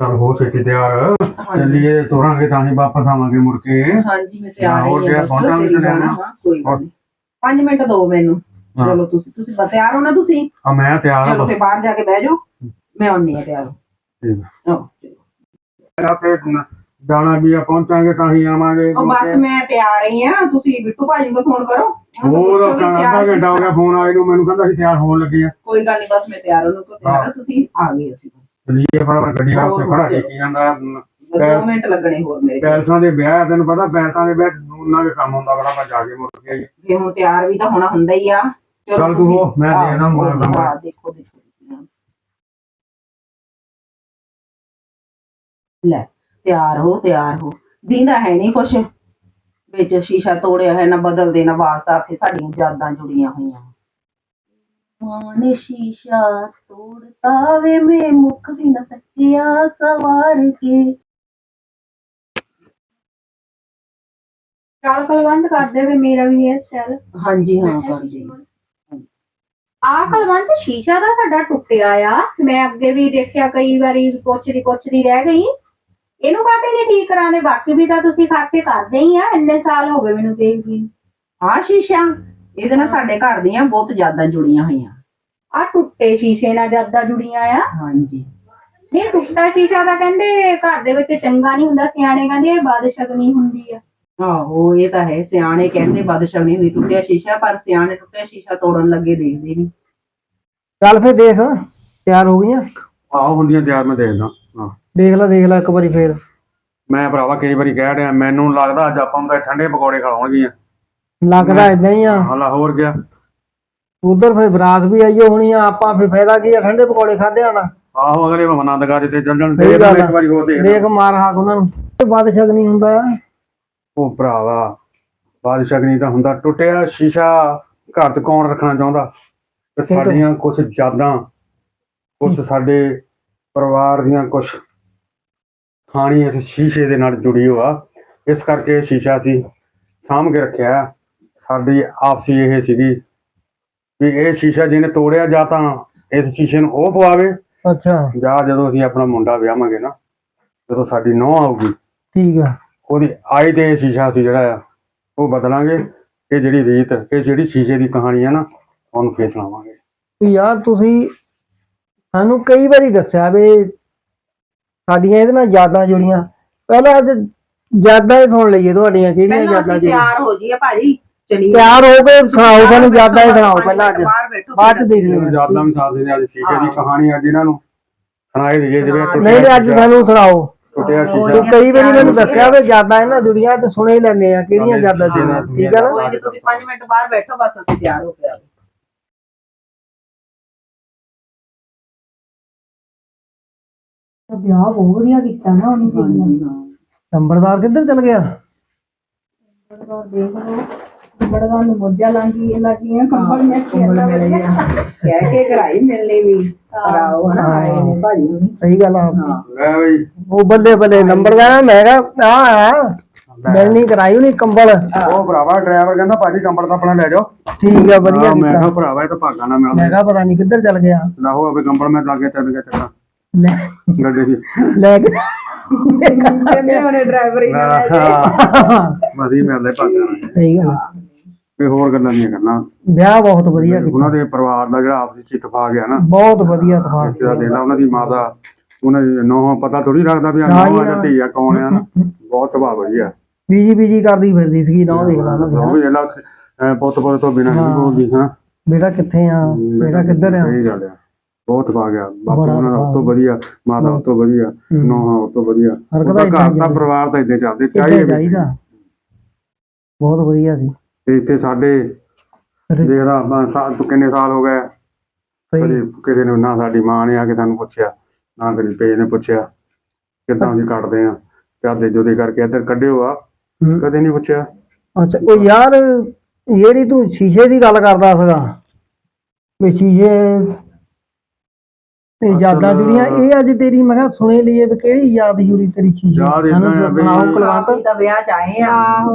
ਚਲ ਹੋ ਛੇਤੀ ਤਿਆਰ। ਚੱਲੀਏ ਤੋਰਾਂਗੇ ਤਾਂ ਹੀ ਵਾਪਸ ਆਵਾਂਗੇ ਮੁੜ ਕੇ। ਹਾਂਜੀ ਮੈਂ ਤਿਆਰ ਹੋਰ ਹੀ ਕਿਆ ਹਾਂ ਬਸ ਪਹੁੰਚਾਂ ਵੀ ਤੇਰੀ ਤੇ ਜਾਣਾ ਕੋਈ ਗੱਲ ਨਹੀਂ। 5 ਮਿੰਟ ਦਿਓ ਮੈਨੂੰ। ਹਾਂ। ਚਲੋ ਤੁਸੀਂ ਤੁਸੀਂ ਬਸ ਤਿਆਰ ਹੋ ਨਾ ਤੁਸੀਂ? ਆ ਮੈਂ ਤਿਆਰ ਹਾਂ ਚਲੋ ਬਸ। ਬਾਹਰ ਜਾ ਕੇ ਬਹਿ ਜਾਓ। ਮੈਂ ਆਉਣੀ ਆ ਤਿਆਰ। ਠੀਕ ਆਹੋ, ਚਲੋ। ਆ ਤੇ ਜਾਣਾ ਵੀ ਆ ਪਹੁੰਚਾਂਗੇ ਤਾਂ ਹੀ ਆਵਾਂਗੇ। ਉਹ ਬਸ ਮੈਂ ਤਿਆਰ ਹੀ ਆ। ਤੁਸੀਂ ਬਿੱਟੂ ਭਾਜੀ ਨੂੰ ਫੋਨ ਕਰੋ। ਉਹਨੂੰ ਤਾਂ ਹੋਰ ਪੁੱਛੋ ਵੀ ਤਿਆਰ ਘੰਟਾ ਹੋ ਗਿਆ ਫੋਨ ਆਏ ਨੂੰ ਮੈਨੂੰ ਕਹਿੰਦਾ ਸੀ ਤਿਆਰ ਹੋਣ ਲੱਗੇ ਆ। ਕੋਈ ਗੱਲ ਨਹੀਂ ਬਸ ਮੈਂ ਤਿਆਰ ਉਹਨੂੰ ਕੋ ਤਿਆਰ ਆ, ਤੁਸੀਂ ਆ ਗਏ ਅਸੀਂ ਬਸ। ਚੱਲੀਏ ਫਟਾਫਟ ਗੱਡੀ ਹੋਰ ਖੜਾ। ਕੀਤੀ ਜਾਂਦਾ। ਮਿੰਟ ਲੱਗਣੇ ਹੋਰ ਮੇਰੇ ਕੋਲ। ਪੈਲਸਾਂ ਦੇ ਵਿਆਹ ਆ, ਤੈਨੂੰ ਪਤਾ ਪੈਲਸਾਂ ਦੇ ਵਿਆਹ ਉਹਨਾਂ ਦੇ ਕੰਮ ਹੁੰਦਾ ਬੜਾ ਮੈਂ ਜਾ ਕੇ ਮੁੜ ਕੇ। ਆਈ ਫੇ ਹੁਣ ਤਿਆਰ ਵੀ ਤਾਂ ਹੋਣਾ ਹੁੰਦਾ ਹੀ ਆ। ਚਲੋ ਤੂੰ ਹੋ, ਮੈਂ ਆਹੋ, ਦੇਖਦਾ ਮੋਬਾਈਲ ਹਾਂ, ਨੰਬਰ। ਦੇਖੋ ਦੇਖੋ ਤੁਸੀਂ। ਹਾਂ। ਲੈ। ਤਿਆਰ ਹੋ ਤਿਆਰ ਹੋ। ਦੀਨਾ ਹੈ ਨਹੀਂ ਕੁਛ। ਵਿੱਚ ਸ਼ੀਸ਼ਾ ਤੋੜਿਆ ਹੈ ਨਾ ਬਦਲ ਦੇਣਾ ਵਾਸਤਾ ਆਖੇ ਸਾਡੀਆਂ ਯਾਦਾਂ ਜੁੜੀਆਂ ਹੋਈਆਂ। ਮਾਂ ਨੇ ਸ਼ੀਸ਼ਾ ਤੋੜਤਾ ਵੇ ਮੈਂ ਮੁੱਖ ਵੀ ਨਾ ਤੱਕਿਆ ਸਵਾਰ ਕੇ। ਚਾਲ ਕਲਵੰਤ ਕਰਦੇ ਵੇ ਮੇਰਾ ਵੀ ਹੇਅਰ ਸਟਾਈਲ ਹਾਂਜੀ ਹਾਂ ਕਰ ਜੀ ਆ ਕਲਵੰਤ ਸ਼ੀਸ਼ਾ ਦਾ ਸਾਡਾ ਟੁੱਟਿਆ ਆ। ਮੈਂ ਅੱਗੇ ਵੀ ਦੇਖਿਆ ਕਈ ਵਾਰੀ ਪੁੱਛਦੀ ਪੁੱਛਦੀ ਰਹਿ ਗਈ। ਇਹਨੂੰ ਕਾਹਤੇ ਨਹੀਂ ਠੀਕ ਕਰਾਉਂਦੇ? ਬਾਕੀ ਵੀ ਤਾਂ ਤੁਸੀਂ ਖਰਚੇ ਕਰਦੇ ਹੀ ਆ ਇੰਨੇ ਸਾਲ ਹੋ ਗਏ ਮੈਨੂੰ ਦੇਖਦੀ। ਆ ਸ਼ੀਸ਼ਾ ਇਹਦੇ ਨਾਲ ਸਾਡੇ ਘਰ ਦੀਆਂ ਬਹੁਤ ਯਾਦਾਂ ਜੁੜੀਆਂ ਹੋਈਆਂ। ਆ ਟੁੱਟੇ ਸ਼ੀਸ਼ੇ ਨਾਲ ਜ਼ਿਆਦਾ ਜੁੜੀਆਂ ਆ। ਹਾਂਜੀ। ਨਹੀਂ ਟੁੱਟਾ ਸ਼ੀਸ਼ਾ ਤਾਂ ਕਹਿੰਦੇ ਘਰ ਦੇ ਵਿੱਚ ਚੰਗਾ ਨਹੀਂ ਹੁੰਦਾ ਸਿਆਣੇ ਕਹਿੰਦੇ ਇਹ ਬਾਦਸ਼ਗਨੀ ਹੁੰਦੀ ਆ। ਆਹੋ ਇਹ ਤਾਂ ਹੈ ਸਿਆਣੇ ਕਹਿੰਦੇ ਬਦਸ਼ਗਨੀ ਨਹੀਂ ਟੁੱਟਿਆ ਸ਼ੀਸ਼ਾ ਪਰ ਸਿਆਣੇ ਟੁੱਟਿਆ ਸ਼ੀਸ਼ਾ ਤੋੜਨ ਲੱਗੇ ਦੇਖਦੇ ਨਹੀਂ। ਚੱਲ ਫੇਰ ਦੇਖ ਤਿਆਰ ਹੋ ਗਈਆਂ? ਆਹੋ ਹੁੰਦੀਆਂ ਤਿਆਰ ਮੈਂ ਦੇਖਦਾ। ਦੇਖ ਲੈ ਦੇਖ ਲੈ ਇੱਕ ਵਾਰੀ ਫੇਰ। ਮੈਂ ਭਰਾਵਾ ਕਈ ਵਾਰੀ ਕਹਿ ਰਿਹਾ ਮੈਨੂੰ ਲੱਗਦਾ ਅੱਜ ਆਪਾਂ ਨੂੰ ਤਾਂ ਠੰਡੇ ਪਕੌੜੇ ਖਿਲਾਉਣਗੀਆਂ। ਲੱਗਦਾ ਇਦਾਂ ਹੀ ਆ। ਹਾਲਾ ਹੋਰ ਗਿਆ ਉਧਰ ਫੇਰ ਬਰਾਤ ਵੀ ਆਈਓ ਹੋਣੀ ਆ ਆਪਾਂ ਫੇਰ ਫਾਇਦਾ ਕੀ ਆ ਠੰਡੇ ਪਕੌੜੇ ਖਾਦੇ ਆ ਨਾ? ਆਹੋ ਅਗਲੇ ਆਨੰਦਗਾਰ ਤੇ ਚੱਲਣ ਸਹੀ ਦੇ ਗੱਲ ਇੱਕ। ਵਾਰੀ ਹੋਰ ਦੇਖ ਦੇਖ ਮਾਰ ਹਾਕ ਉਹਨਾਂ ਨੂੰ। ਵੱਧ ਸ਼ਕ ਨਹੀਂ ਹੁੰਦਾ। ਉਹ ਭਰਾਵਾ ਬਾਦਸ਼ਾਹਨੀ ਤਾਂ ਹੁੰਦਾ। ਟੁੱਟਿਆ ਸ਼ੀਸ਼ਾ ਘਰ 'ਚ ਕੌਣ ਰੱਖਣਾ ਚਾਹੁੰਦਾ? ਤੇ ਤਾਂ- ਸਾਡੀਆਂ ਕੁਝ ਯਾਦਾਂ ਕੁਝ ਸਾਡੇ ਪਰਿਵਾਰ ਦੀਆਂ ਕੁਝ ਖਾਣੀ ਇਸ ਸ਼ੀਸ਼ੇ ਦੇ ਨਾਲ ਜੁੜੀ ਹੋਆ। ਇਸ ਕਰਕੇ ਇਹ ਸ਼ੀਸ਼ਾ ਸੀ ਸਾਂਭ ਕੇ ਰੱਖਿਆ। ਸਾਡੀ ਆਪਸੀ ਇਹ ਸੀਗੀ ਵੀ ਇਹ ਸ਼ੀਸ਼ਾ ਜਿਹਨੇ ਤੋੜਿਆ ਜਾਂ ਤਾਂ ਇਸ ਸ਼ੀਸ਼ੇ ਨੂੰ ਉਹ ਪਵਾਵੇ ਅੱਛਾ। ਜਾਂ ਜਦੋਂ ਅਸੀਂ ਆਪਣਾ ਮੁੰਡਾ ਵਿਆਹਾਂਗੇ ਨਾ ਜਦੋਂ ਸਾਡੀ ਨੌਂ ਆਊਗੀ ਠੀਕ ਆ। ਉਹਦੀ ਆਈ ਤੇ ਇਹ ਸ਼ੀਸ਼ਾ ਸੀ ਜਿਹੜਾ ਆ ਉਹ ਬਦਲਾਂਗੇ। ਇਹ ਜਿਹੜੀ ਰੀਤ ਇਹ ਜਿਹੜੀ ਸ਼ੀਸ਼ੇ ਦੀ ਕਹਾਣੀ ਆ ਨਾ ਉਹਨੂੰ ਫੇਰ ਸੁਣਾਵਾਂਗੇ। ਵੀ ਯਾਰ ਤੁਸੀਂ ਸਾਨੂੰ ਕਈ ਵਾਰੀ ਦੱਸਿਆ ਵੀ ਸਾਡੀਆਂ ਇਹਦੇ ਨਾਲ ਯਾਦਾਂ ਜੁੜੀਆਂ। ਪਹਿਲਾਂ ਅੱਜ ਯਾਦਾਂ ਹੀ ਸੁਣ ਲਈਏ ਤੁਹਾਡੀਆਂ ਕਿਹੜੀਆਂ ਪਹਿਲਾਂ ਯਾਦਾਂ ਅਸੀਂ ਜੁੜੀਆਂ? ਤਿਆਰ ਹੋ ਜਾਈਏ ਭਾਜੀ ਚਲੀਏ ਤਿਆਰ ਹੋ ਕੇ ਸੁਣਾਓ ਸਾਨੂੰ ਯਾਦਾਂ ਹੀ ਸੁਣਾਓ ਪਹਿਲਾਂ ਅੱਜ। ਮਿੰਟ ਬਾਹਰ ਬੈਠੋ ਬਾਅਦ ਚ ਦੇਖ ਲਿਓ ਯਾਦਾਂ ਵੀ ਸਾਥ ਦੇ ਅੱਜ ਸ਼ੀਸ਼ੇ ਦੀ। ਕਹਾਣੀ ਅੱਜ ਇਹਨਾਂ ਨੂੰ ਸੁਣਾਈ ਦਈਏ ਜਿਵੇਂ ਟੁੱਟਿਆ ਨਹੀਂ ਅੱਜ ਸ਼ੀਸ਼ਾ- ਸਾਨੂੰ ਸੁਣਾਓ। ਟੁੱਟਿਆ ਤੇ ਕਈ ਵਾਰੀ ਮੈਨੂੰ ਦੱਸਿਆ ਵੀ ਯਾਦਾਂ ਇਹਨਾਂ ਜੁੜੀਆਂ ਤੇ ਸੁਣੇ ਹੀ ਲੈਣੇ ਆ ਕਿਹੜੀਆਂ ਯਾਦਾਂ ਜੁੜੀਆਂ। ਠੀਕ ਆ ਨਾ? ਕੋਈ ਤੁਸੀਂ 5 ਮਿੰਟ ਬਾਹਰ ਬੈਠੋ ਬਸ ਅਸੀਂ ਤਿਆਰ ਹੋ ਕੇ ਵਿਆਹ ਬਹੁਤ ਵਧੀਆ ਕੀਤਾ ਨਾ ਉਹਨੂੰ ਹਾਂਜੀ ਹਾਂ। ਨੰਬਰਦਾਰ ਕਿੱਧਰ ਚਲ ਗਿਆ? ਦੇਖ ਲਓ ਬੜਦਾ ਨੂੰ ਮੋਜਾ ਲਾਂਗੀ ਇਹ ਲੱਗੀਆਂ ਕੰਬਲ ਮੈਂ ਕੰਬਲ ਮਿਲ ਗਿਆ ਕਹਿ ਕੇ ਕਰਾਈ ਮਿਲਣੀ ਵੀ। ਕਰਾਓ ਹਨਾ ਆਏ ਨੇ ਭਾਜੀ ਨੂੰ ਸਹੀ ਗੱਲ ਆ। ਹਾਂ। ਲੈ ਬਈ। ਉਹ ਬੱਲੇ ਬੱਲੇ ਨੰਬਰਦਾਰ ਮੈਂ ਕਿਹਾ ਆ ਆ ਮਿਲਣੀ ਕਰਾਈ ਨਹੀਂ ਕੰਬਲ। ਉਹ ਭਰਾਵਾ ਡਰਾਈਵਰ ਕਹਿੰਦਾ ਭਾਜੀ ਕੰਬਲ ਤਾਂ ਆਪਣਾ ਲੈ ਜਾਓ। ਠੀਕ ਆ ਵਧੀਆ ਹਾਂ, ਮੈਂ ਕੀਤਾ। ਕਿਹਾ ਭਰਾਵਾ ਇਹ ਤਾਂ ਭਾਗਾ ਨਾ ਮਿਲਦਾ ਮੈਂ ਕਿਹਾ ਪਤਾ ਨਹੀਂ ਕਿੱਧਰ ਚਲ ਗਿਆ। ਨਾ ਹੋ ਅਬੇ ਕੰਬਲ ਮੈਂ ਲਾਗੇ ਚੱਲ ਗਿਆ ਚੱਕਾਂ। ਲੈ। ਗੱਡੀ ਦੀ ਲੈ ਕੇ। ਕਹਿੰਦੇ ਉਹਨੇ ਡਰਾਈਵਰ ਹੀ ਨਾ ਲੈ ਜਾਏ। ਮਦੀ ਮਿਲਦੇ ਭਾਗਾ ਨਾਲ ਸਹੀ ਗੱਲ ਆ। ਤੇ ਹੋਰ ਗੱਲਾਂ ਨਹੀਂ ਕਰਨਾ ਵਿਆਹ ਬਹੁਤ ਵਧੀਆ ਕੀਤਾ। ਉਹਨਾਂ ਦੇ ਪਰਿਵਾਰ ਦਾ ਜਿਹੜਾ ਆਪਸੀ ਇਤਫਾਕ ਆ ਨਾ। ਬਹੁਤ ਵਧੀਆ ਤਫਾਕ ਇਸ ਦਾ ਲਾ ਉਹਨਾਂ ਦੀ ਮਾਤਾ ਉਹਨਾਂ ਦੀ ਨੋਹ ਪਤਾ ਥੋੜੀ ਰੱਖਦਾ ਵੀ ਆ ਨਾ ਜੀ, ਨਾ। ਧੀ ਆ ਕੌਣ ਆ ਨਾ। ਬਹੁਤ ਸੁਭਾਅ ਵਧੀਆ। ਬੀਜੀ ਬੀਜੀ ਕਰਦੀ ਫਿਰਦੀ ਸੀਗੀ ਨਾ ਦੇਖ ਲਾ ਉਹਨਾਂ ਦੀ ਉਹ ਵੀ ਇਹਨਾਂ ਪੁੱਤ ਪੁੱਤ ਤੋਂ ਬਿਨਾਂ ਨਹੀਂ ਬੋਲਦੀ ਹਾਂ। ਬੇਟਾ ਕਿੱਥੇ ਆ? ਬੇਟਾ ਕਿੱਧਰ ਆ? ਸਹੀ ਗੱਲ ਆ। ਬਹੁਤ ਭਾਗ ਆ। ਬਾਪੂ ਬੜਾ ਉਹਨਾਂ ਉਸ ਤੋਂ। ਵਧੀਆ ਮਾਤਾ ਤੋਂ ਵਧੀਆ ਨੋਹਾਂ ਤੋਂ ਵਧੀਆ। ਹਰ ਉਹਦਾ ਘਰ ਦਾ ਪਰਿਵਾਰ ਤਾਂ ਇਦਾਂ ਚੱਲਦੇ ਚਾਹੀਏ ਵੀ। ਚਾਹੀਦਾ ਬਹੁਤ ਵਧੀਆ ਸੀ ਤੇ ਇੱਥੇ ਸਾਡੇ ਅਰੇ, ਦੇਖਦਾ ਸਾਲ ਤੋਂ ਕਿੰਨੇ ਸਾਲ ਹੋ ਗਏ? ਸਹੀ। ਕਿਸੇ ਨੇ ਨਾ ਸਾਡੀ ਮਾਂ ਨੇ ਆ ਕੇ ਸਾਨੂੰ ਪੁੱਛਿਆ ਨਾ ਕਦੀ ਪੇ ਨੇ ਪੁੱਛਿਆ ਕਿੱਦਾਂ ਅਸੀਂ ਕੱਟਦੇ ਆ। ਪਿਆਦੇ ਜੁਦੇ ਕਰਕੇ ਇੱਧਰ ਕੱਢਿਓ ਆ। ਕਦੇ ਨਹੀਂ ਪੁੱਛਿਆ। ਅੱਛਾ ਉਹ ਯਾਰ ਜਿਹੜੀ ਤੂੰ ਸ਼ੀਸ਼ੇ ਦੀ ਗੱਲ ਕਰਦਾ ਸੀਗਾ ਵੀ ਸ਼ੀਸ਼ੇ ਤੇ ਯਾਦਾਂ ਜੁੜੀਆਂ। ਇਹ ਅੱਜ ਤੇਰੀ ਮੈਂ ਕਿਹਾ ਸੁਣੇ ਲਈਏ ਵੀ ਕਿਹੜੀ ਯਾਦ ਜੁੜੀ ਤੇਰੀ ਸ਼ੀਸ਼ੇ ਯਾਦ ਏਦਾਂ ਆ ਵੀ- ਸੁਣਾਓ ਕੁਲਵੰਤ ਆਪੀ ਤਾਂ ਵਿਆਹ ਚ ਆਏ ਆ।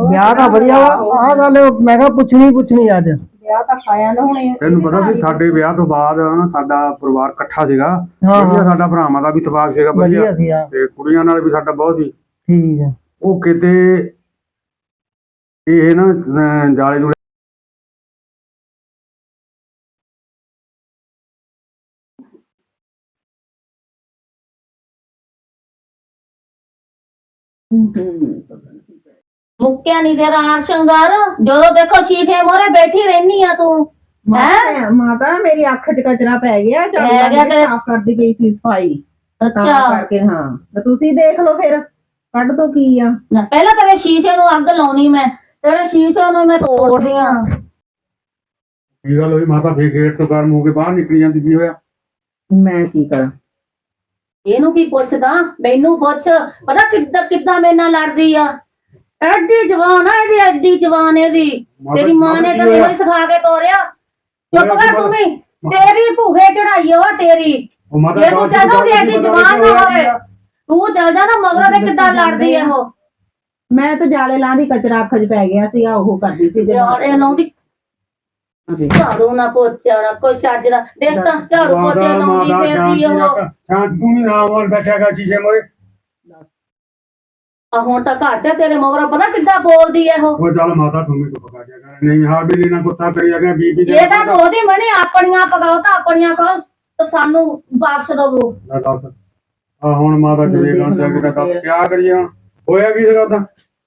ਵਿਆਹ ਦਾ ਵਧੀਆ ਵਾ। ਆਹ। ਗੱਲ ਮੈਂ ਕਿਹਾ ਪੁੱਛਣੀ ਪੁੱਛਣੀ ਅੱਜ। ਵਿਆਹ ਤਾਂ ਖਾਇਆ ਨਾ ਹੁਣ ਤੈਨੂੰ ਪਤਾ ਵੀ ਸਾਡੇ ਵਿਆਹ ਤੋਂ ਬਾਅਦ ਨਾ ਸਾਡਾ ਪਰਿਵਾਰ ਇਕੱਠਾ ਸੀਗਾ। ਹਾਂ, ਵਧੀਆ। ਸਾਡਾ ਭਰਾਵਾਂ ਦਾ ਵੀ ਤਬਾਕ ਸੀਗਾ ਵਧੀਆ। ਸੀ ਆ ਤੇ ਕੁੜੀਆਂ ਨਾਲ ਵੀ ਸਾਡਾ ਬਹੁਤ ਸੀ। ਠੀਕ ਹੈ ਉਹ ਕਿਤੇ ਇਹ ਨਾ ਅਹ, ਜਾਲੇ ਜੁਲੇ ਮੁੱਕਿਆ ਨਹੀਂ ਤੇਰਾ ਹਾਰ ਸ਼ਿੰਗਾਰ। ਜਦੋਂ ਦੇਖੋ ਸ਼ੀਸ਼ੇ ਮੋਰੇ ਬੈਠੀ ਰਹਿਨੀ ਆ ਤੂੰ। ਮਾਤਾ ਮਾਤਾ ਮੇਰੀ ਅੱਖ 'ਚ ਕਚਰਾ ਪੈ ਗਿਆ ਝਾੜੂ ਪੈ ਗਿਆ ਨਾਲ ਤੇ- ਸਾਫ਼ ਕਰਦੀ ਪਈ ਸੀ ਸਫ਼ਾਈ। ਤਾਂ ਅੱਛਾ। ਕਰਕੇ ਹਾਂ। ਤੇ ਤੁਸੀਂ ਦੇਖ ਲਓ ਫਿਰ ਕੱਢ ਦੋ ਕੀ ਆ। ਨਾ, ਪਹਿਲਾਂ ਤੇਰੇ ਸ਼ੀਸ਼ੇ ਨੂੰ ਅੱਗ ਲਾਉਣੀ ਮੈਂ। ਤੇਰੇ ਸ਼ੀਸ਼ੇ ਨੂੰ ਮੈਂ ਤੋੜਦੀ ਆ। ਕੀ ਗੱਲ ਹੋਈ? ਮਾਤਾ ਫੇਰ ਗੇਟ ਤੋਂ ਗਰਮ ਹੋ ਕੇ ਬਾਹਰ ਨਿਕਲੀ ਜਾਂਦੀ ਕੀ ਹੋਇਆ? ਮੈਂ ਕੀ ਕਰਾਂ? ਇਹਨੂੰ ਕੀ ਪੁੱਛਦਾ? ਮੈਨੂੰ ਪੁੱਛ ਪਤਾ ਕਿੱਦਾਂ ਕਿੱਦਾਂ ਮੇਰੇ ਨਾਲ ਲੜਦੀ ਆ? ਐਡੀ ਜਵਾਨ ਆ ਇਹਦੀ ਐਡੀ ਜਵਾਨ ਇਹਦੀ। ਤੇਰੀ ਮਾਂ ਨੇ ਤਾਂ? ਮੈਨੂੰ ਸਿਖਾ ਕੇ ਤੋਰਿਆ। ਚੁੱਪ ਕਰ ਤੂੰ ਵੀ। ਤੇਰੀ ਭੂਹੇ ਚੜਾਈ ਉਹ ਤੇਰੀ ਜੇ ਤੂੰ ਜਦੋਂ ਦੀ ਐਡੀ ਜਵਾਨ ਨਾ ਹੋਵੇ। ਤੂੰ ਚੱਲ ਜਾ ਨਾ ਮਗਰੋਂ ਤੇ ਕਿੱਦਾਂ ਲੜਦੀ ਆ ਉਹ? ਮੈਂ ਤਾਂ ਜਾਲੇ ਲਾਂ ਦੀ ਕਚਰਾ ਅੱਖ 'ਚ ਪੈ ਗਿਆ ਸੀਗਾ ਉਹ ਕਰਦੀ ਸੀ ਜਾੜੇ ਲਾਉਂਦੀ ਝਾੜੂ ਨਾ ਪੋਚਾ ਨਾ ਕੋਈ ਚੱਜ ਦਾ ਦੇਖ ਤਾਂ ਝਾੜੂ ਪੋਚੇ ਮਾਤਾ- ਲਾਉਂਦੀ ਮਾਤਾ ਫਿਰਦੀ ਸ਼ਾਂਤੀ ਉਹ। ਰੱਖ। ਸ਼ਾਂਤ ਤੂੰ ਨਹੀਂ ਨਾਮ ਵਾਲ ਬੈਠਿਆਗਾ ਸ਼ੀਸ਼ੇ ਮੋਰੇ ਆ ਹੁਣ ਤਾਂ ਘੱਟ ਹੈ ਤੇਰੇ ਮਗਰੋਂ ਪਤਾ ਕਿੱਦਾਂ ਬੋਲਦੀ ਐ ਉਹ? ਉਹ ਚੱਲ ਮਾਤਾ ਤੂੰ ਵੀ ਚੁੱਪ ਕਰ ਜਾ ਕਰ। ਨਹੀਂ ਹਰ ਵੇਲੇ ਨਾ ਗੁੱਸਾ ਕਰੀ ਜਾ ਬੀਬੀ ਜੇ ਤਾਂ ਤੂੰ ਉਹਦੀ ਮਣੀ ਆਪਣੀਆਂ ਪਕਾਓ ਤਾਂ ਆਪਣੀਆਂ ਖਾਓ ਤਾਂ ਸਾਨੂੰ ਵਾਪਸ ਦਵੋ ਨਾ ਦੱਸ। ਆ ਹੁਣ ਮਾਤਾ ਕਿਵੇਂ ਦੇਖ ਗਾਂ ਜਾ ਕੇ ਲਓ ਦੱਸ ਫਿਰ। ਕਿਆ ਕਰੀਏ ਹੁਣ? ਹੋਇਆ ਕੀ ਸੀਗਾ ਤਾਂ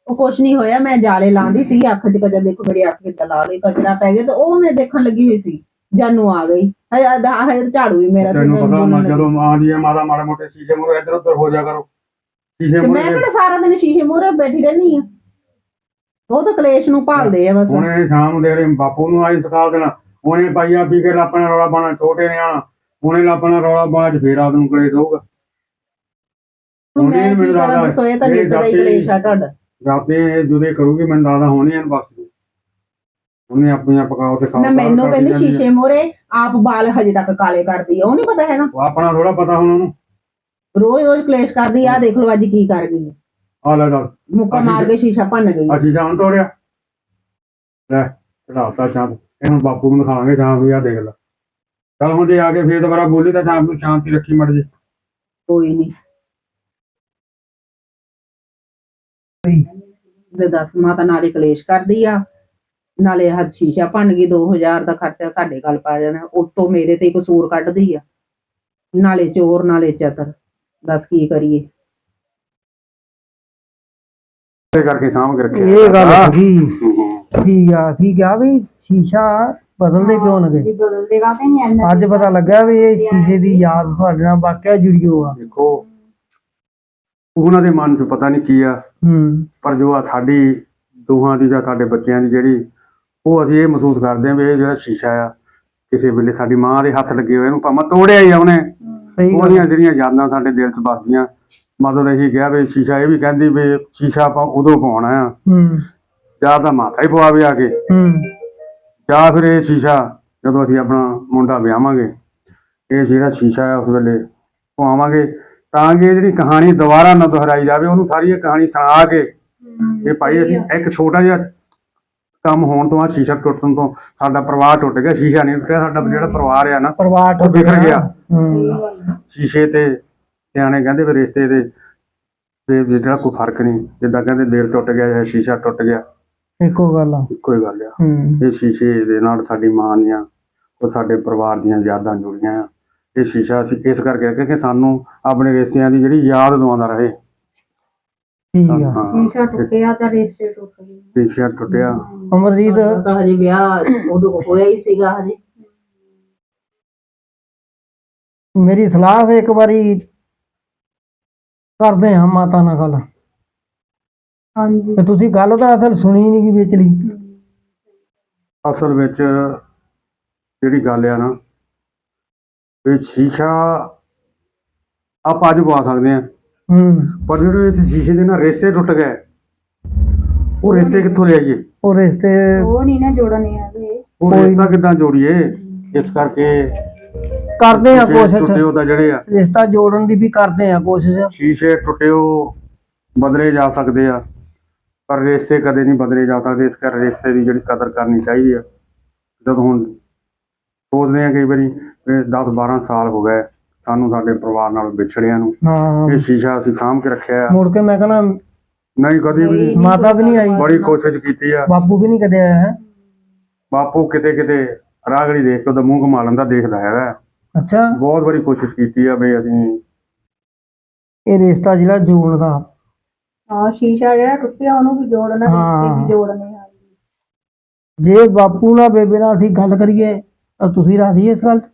ਉਹ ਕੁਛ ਨਹੀਂ ਹੋਇਆ ਮੈਂ ਜਾਲੇ ਲਾਉਂਦੀ ਸੀ ਅੱਖ 'ਚ ਕਚਰਾ ਦੇਖੋ ਮੇਰੀ ਅੱਖ ਕਿੱਦਾਂ ਲਾਲ ਹੋਈ ਕਚਰਾ ਪੈ ਗਿਆ ਤੇ ਉਹ ਮੈਂ ਦੇਖਣ ਲੱਗੀ ਹੋਈ ਸੀ ਜਾਨੂ ਆ ਗਈ। ਹਜੇ ਹਜੇ ਝਾੜੂ ਵੀ ਮੇਰਾ ਤੈਨੂੰ ਮੈਂ ਪਤਾ ਬੋਲਣ ਨਾ ਲੱਗੀ। ਜਦੋਂ ਮਾਂ ਦੀ ਹੈ ਮਾਤਾ ਮਾੜੇ ਮੋਟੇ ਸ਼ੀਸ਼ੇ ਮੋਰੇ ਇੱਧਰ ਉੱਧਰ ਹੋ ਜਾ ਕਰੋ। ਸ਼ੀਸ਼ੇ ਤੇ ਮੈਂ ਮੋਰੇ ਕਿਹੜਾ ਸਾਰਾ ਦਿਨ ਸ਼ੀਸ਼ੇ ਮੂਹਰੇ ਬੈਠੀ ਰਹਿਣੀ ਆ? ਉਹ ਤਾਂ ਕਲੇਸ਼ ਨੂੰ ਭਾਲਦੇ ਆ ਬਸ। ਉਹਨੇ ਸ਼ਾਮ ਨੂੰ ਤੇਰੇ ਬਾਪੂ ਨੂੰ ਆਈ ਸਿਖਾ ਦੇਣਾ। ਉਹਨੇ ਪਾਈਆ ਪੀ ਕੇ ਲਾਪਣਾ ਰੌਲਾ ਪਾਣਾ ਛੋਟੇ ਨੇ ਆਣਾ ਉਹਨੇ ਲਾਪਣਾ ਰੌਲਾ ਪਾਣਾ ਚ ਫੇਰ ਆਪ ਨੂੰ ਕਲੇਸ਼ ਹੋਊਗਾ। ਹੁਣ ਮੈਂ ਉਹਨੇ ਕੀ ਕਰਾਂ ਦੱਸੋ ਇਹ ਤਾਂ ਨਿੱਤ ਦਾ ਹੀ ਕਲੇਸ਼ ਆ ਤੁਹਾਡਾ। ਜਾਤੇ ਜੁਦੇ ਕਰੂਗੀ ਮੈਨੂੰ ਲੱਗਦਾ ਹੋਣੀ ਐਨ ਬਸ। ਉਹਨੇ ਆਪਣੀਆਂ ਪਕਾਓ ਤੇ ਖਾਓ ਨਾ ਮੈਨੂੰ ਕਹਿੰਦੀ ਆ। ਸ਼ੀਸ਼ੇ ਮੂਹਰੇ ਆਪ ਬਾਲ ਹਜੇ ਤੱਕ ਕਾਲੇ ਕਰਦੀ ਆ ਉਹ ਨਹੀਂ ਪਤਾ ਹੈਗਾ। ਉਹ ਆਪਣਾ ਥੋੜਾ ਪਤਾ ਹੁਣ ਉਹਨੂੰ। ਰੋਜ਼ ਰੋਜ਼ ਕਲੇਸ਼ ਕਰਦੀ ਆ ਦੇਖ ਲਓ ਅੱਜ ਕੀ ਕਰ ਗਈ ਆ। ਲੈ ਦੱਸ। ਮੁੱਕਾ ਮਾਰ ਕੇ ਸ਼ੀਸ਼ਾ ਭੰਨ ਗਈ ਅਸੀਂ ਜਾਂ ਤੋੜਿਆ। ਲੈ ਚੜਾਤਾ ਚਾਹ ਇਹਨੂੰ ਬਾਪੂ ਨੂੰ ਦਿਖਾਵਾਂਗੇ ਜਾਂ ਵੀ ਆ ਦੇਖ ਲੈ। ਚਲ ਹੁਣ ਜੇ ਆ ਕੇ ਫੇਰ ਦੁਬਾਰਾ ਬੋਲੀ ਤਾਂ ਸ਼ਾਮ ਨੂੰ ਸ਼ਾਂਤੀ ਰੱਖੀ ਮੜ ਜੇ। ਕੋਈ ਨਹੀਂ ਲੈ ਦੱਸ ਮਾਤਾ ਨਾਲੇ ਕਲੇਸ਼ ਕਰਦੀ ਆ ਨਾਲੇ ਹੱਥ ਸ਼ੀਸ਼ਾ ਭੰਨ ਗਈ 2000 ਦਾ ਖਰਚਾ ਸਾਡੇ ਗੱਲ ਪਾ ਜਾਣਾ ਉਤੋਂ ਮੇਰੇ ਤੇ ਹੀ ਕਸੂਰ ਕੱਢਦੀ ਆ। ਨਾਲੇ ਚੋਰ ਨਾਲੇ ਚਤਰ ਦੱਸ ਕੀ ਕਰੀਏ? ਤੇ ਕਰਕੇ ਸਾਂਭ ਕੇ ਰੱਖਿਆ। ਇਹ ਗੱਲ ਹਾਂ। ਠੀਕ। ਆ ਠੀਕ ਆ ਵੀ ਸ਼ੀਸ਼ਾ ਬਦਲਦੇ ਕਿਉਂ ਨਗੇ? ਵੀ ਬਦਲਦੇਗਾ ਤੇ ਨਹੀਂ ਅੱਜ ਪਤਾ ਲੱਗਾ ਵੀ ਇਹ ਸ਼ੀਸ਼ੇ ਦੀ ਯਾਦ ਸਾਡੇ ਨਾਲ ਵਾਕਿਆ ਜੁੜੀ ਹੋ ਆ ਦੇਖੋ ਉਹਨਾਂ ਦੇ ਮਨ 'ਚ ਪਤਾ ਨਹੀਂ ਕੀ ਆ। ਹੂੰ। ਪਰ ਜੋ ਆ ਸਾਡੀ ਦੋਹਾਂ ਦੀ ਜਾਂ ਸਾਡੇ ਬੱਚਿਆਂ ਦੀ ਜਿਹੜੀ ਉਹ ਅਸੀਂ ਇਹ ਮਹਿਸੂਸ ਕਰਦੇ ਹਾਂ ਵੀ ਇਹ ਜਿਹੜਾ ਸ਼ੀਸ਼ਾ ਆ ਕਿਸੇ ਵੇਲੇ ਸਾਡੀ ਮਾਂ ਦੇ ਹੱਥ ਲੱਗੇ ਹੋਏ ਨੂੰ ਭਾਵੇਂ ਤੋੜਿਆ ਹੀ ਆ ਉਹਨੇ। ਸਹੀ ਗੱਲ ਉਹਦੀਆਂ ਜਿਹੜੀਆਂ ਯਾਦਾਂ ਸਾਡੇ ਦਿਲ 'ਚ ਵੱਸਦੀਆਂ ਮਤਲਬ ਇਹੀ ਕਿਹਾ ਵੀ ਸ਼ੀਸ਼ਾ ਇਹ ਵੀ ਕਹਿੰਦੀ ਵੀ ਸ਼ੀਸ਼ਾ ਆਪਾਂ ਉਦੋਂ ਪਾਉਣਾ ਆ। ਹੂੰ। ਜਾਂ ਤਾਂ ਮਾਤਾ ਹੀ ਪਵਾਵੇ ਆ ਕੇ। ਹੂੰ। ਜਾਂ ਫਿਰ ਇਹ ਸ਼ੀਸ਼ਾ ਜਦੋਂ ਅਸੀਂ ਆਪਣਾ ਮੁੰਡਾ ਵਿਆਹਾਂਗੇ ਇਹ ਜਿਹੜਾ ਸ਼ੀਸ਼ਾ ਹੈ ਉਸ ਵੇਲੇ ਪਵਾਵਾਂਗੇ। ਤਾਂ ਕਿ ਇਹ ਜਿਹੜੀ ਕਹਾਣੀ ਦੁਬਾਰਾ ਨਾ ਦੁਹਰਾਈ ਜਾਵੇ ਉਹਨੂੰ ਸਾਰੀ ਇਹ ਕਹਾਣੀ ਸੁਣਾ ਕੇ ਇਹ ਭਾਈ ਅਸੀਂ ਇੱਕ ਛੋਟਾ ਜਿਹਾ ਕੰਮ ਹੋਣ ਤੋਂ ਆ ਸ਼ੀਸ਼ਾ ਟੁੱਟਣ ਤੋਂ ਸਾਡਾ ਪਰਿਵਾਰ ਟੁੱਟ ਗਿਆ ਸ਼ੀਸ਼ਾ ਨਹੀਂ ਟੁੱਟਿਆ ਸਾਡਾ ਜਿਹੜਾ ਪਰਿਵਾਰ ਆ ਨਾ ਪਰਿਵਾਰ ਉਹ ਬਿਖਰ ਗਿਆ। ਸ਼ੀਸ਼ੇ ਤੇ ਸਿਆਣੇ ਕਹਿੰਦੇ ਵੀ ਰਿਸ਼ਤੇ ਦੇ ਤੇ ਜਿਹੜਾ ਕੋਈ ਫ਼ਰਕ ਨਹੀਂ ਜਿੱਦਾਂ ਕਹਿੰਦੇ ਦਿਲ ਟੁੱਟ ਗਿਆ ਜਾਂ ਸ਼ੀਸ਼ਾ ਟੁੱਟ ਗਿਆ। ਇੱਕੋ ਗੱਲ ਆ। ਇੱਕੋ ਗੱਲ ਆ। ਇਹ ਸ਼ੀਸ਼ੇ ਦੇ ਨਾਲ ਸਾਡੀ ਮਾਂ ਦੀਆਂ ਉਹ ਸਾਡੇ ਪਰਿਵਾਰ ਦੀਆਂ ਯਾਦਾਂ ਜੁੜੀਆਂ ਆ। ਇਹ ਸ਼ੀਸ਼ਾ ਅਸੀਂ ਇਸ ਕਰਕੇ ਰੱਖਿਆ ਕਿ ਸਾਨੂੰ ਆਪਣੇ ਰਿਸ਼ਤਿਆਂ ਦੀ ਜਿਹੜੀ ਯਾਦ ਦਵਾਉਂਦਾ ਰਹੇ। ਠੀਕ ਆ। ਹਾਂ ਸ਼ੀਸ਼ਾ ਟੁੱਟਿਆ ਤਾਂ ਰਿਸ਼ਤੇ ਟੁੱਟ ਗਏ। ਸ਼ੀਸ਼ਾ ਟੁੱਟਿਆ। ਅਮਰਜੀਤ। ਸਾਡਾ ਤਾਂ ਹਜੇ ਵਿਆਹ ਉਦੋਂ ਹੋਇਆ ਹੀ ਸੀਗਾ ਹਜੇ। ਮੇਰੀ ਸਲਾਹ ਹੈ ਇੱਕ ਵਾਰੀ ਕਰਦੇ ਹਾਂ ਮਾਤਾ ਨਾਲ ਗੱਲ। ਹਾਂਜੀ। ਤੇ ਤੁਸੀਂ ਗੱਲ ਤਾਂ ਅਸਲ ਸੁਣੀ ਨਹੀਂ ਕਿ ਵਿਚਲੀ। ਅਸਲ ਵਿੱਚ ਜਿਹੜੀ ਗੱਲ ਆ ਨਾ ਇਹ ਸ਼ੀਸ਼ਾ ਆਪਾਂ ਅੱਜ ਪਵਾ ਸਕਦੇ ਆ ਹੂੰ। ਪਰ ਜਿਹੜੇ ਇਸ ਸ਼ੀਸ਼ੇ ਦੇ ਨਾਲ ਰਿਸ਼ਤੇ ਟੁੱਟ ਗਏ ਉਹ ਰਿਸ਼ਤੇ ਕਿੱਥੋਂ ਲਿਆਈਏ ਉਹ ਰਿਸ਼ਤੇ ਉਹ ਨਹੀਂ ਨਾ ਜੋੜਨੇ ਹੈਗੇ। ਉਹ ਕੋਈ ਰਿਸ਼ਤਾ ਕਿੱਦਾਂ ਜੋੜੀਏ? ਇਸ ਕਰਕੇ ਕਰਦੇ ਆ ਸ਼ੀਸ਼ੇ ਕੋਸ਼ਿਸ਼। ਟੁੱਟੇ ਉਹਦਾ ਜਿਹੜੇ ਆ। ਰਿਸ਼ਤਾ ਜੋੜਨ ਦੀ ਵੀ ਕਰਦੇ ਆ ਕੋਸ਼ਿਸ਼। ਸ਼ੀਸ਼ੇ ਟੁੱਟਿਓ ਬਦਲੇ ਜਾ ਸਕਦੇ ਆ। ਪਰ ਰਿਸ਼ਤੇ ਕਦੇ ਨਹੀਂ ਬਦਲੇ ਜਾ ਸਕਦੇ ਇਸ ਕਰਕੇ ਰਿਸ਼ਤੇ ਦੀ ਜਿਹੜੀ ਕਦਰ ਕਰਨੀ ਚਾਹੀਦੀ ਆ। ਜਦੋਂ ਹੁਣ ਸੋਚਦੇ ਆ ਕਈ ਵਾਰੀ 10 12 ਸਾਲ ਹੋ ਗਏ ਸਾਨੂੰ ਸਾਡੇ ਪਰਿਵਾਰ ਨਾਲ ਵਿਛੜਿਆਂ ਨੂੰ। ਹਾਂ। ਇਹ ਸ਼ੀਸ਼ਾ ਅਸੀਂ ਸਾਂਭ ਕੇ ਰੱਖਿਆ। ਆ। ਮੁੜ ਕੇ ਮੈਂ ਕਹਿੰਦਾ ਨਹੀਂ ਕਦੀ ਵੀ ਨਹੀਂ। ਮਾਤਾ ਵੀ ਨਹੀਂ ਆਈ। ਬੜੀ ਕੋਸ਼ਿਸ਼ ਕੀਤੀ ਆ। ਬਾਪੂ ਵੀ ਨਹੀਂ ਕਦੇ ਆਇਆ ਹੈ? ਬਾਪੂ ਕਿਤੇ ਕਿਤੇ ਰਾਗੜੀ ਦੇਖ ਕੇ ਉਹਦਾ ਮੂੰਹ ਘੁਮਾ ਲੈਂਦਾ ਦੇਖਦਾ ਹੈਗਾ। ਅੱਛਾ। ਬਹੁਤ ਵਾਰੀ ਕੋਸ਼ਿਸ਼ ਕੀਤੀ ਆ ਵੀ ਅਸੀਂ। ਇਹ ਰਿਸ਼ਤਾ ਜਿਹੜਾ ਜੋੜਨ ਦਾ। ਹਾਂ ਸ਼ੀਸ਼ਾ ਜਿਹੜਾ ਟੁੱਟਿਆ ਉਹਨੂੰ ਵੀ ਜੋੜਨਾ ਰਿਸ਼ਤੇ ਹਾਂ। ਵੀ ਜੋੜਨੇ ਆ। ਜੇ ਬਾਪੂ ਨਾਲ ਬੇਬੇ ਨਾਲ ਅਸੀਂ ਗੱਲ ਕਰੀਏ ਤਾਂ ਤੁਸੀਂ ਰਾਜੀ ਇਸ ਗੱਲ? 'ਚ?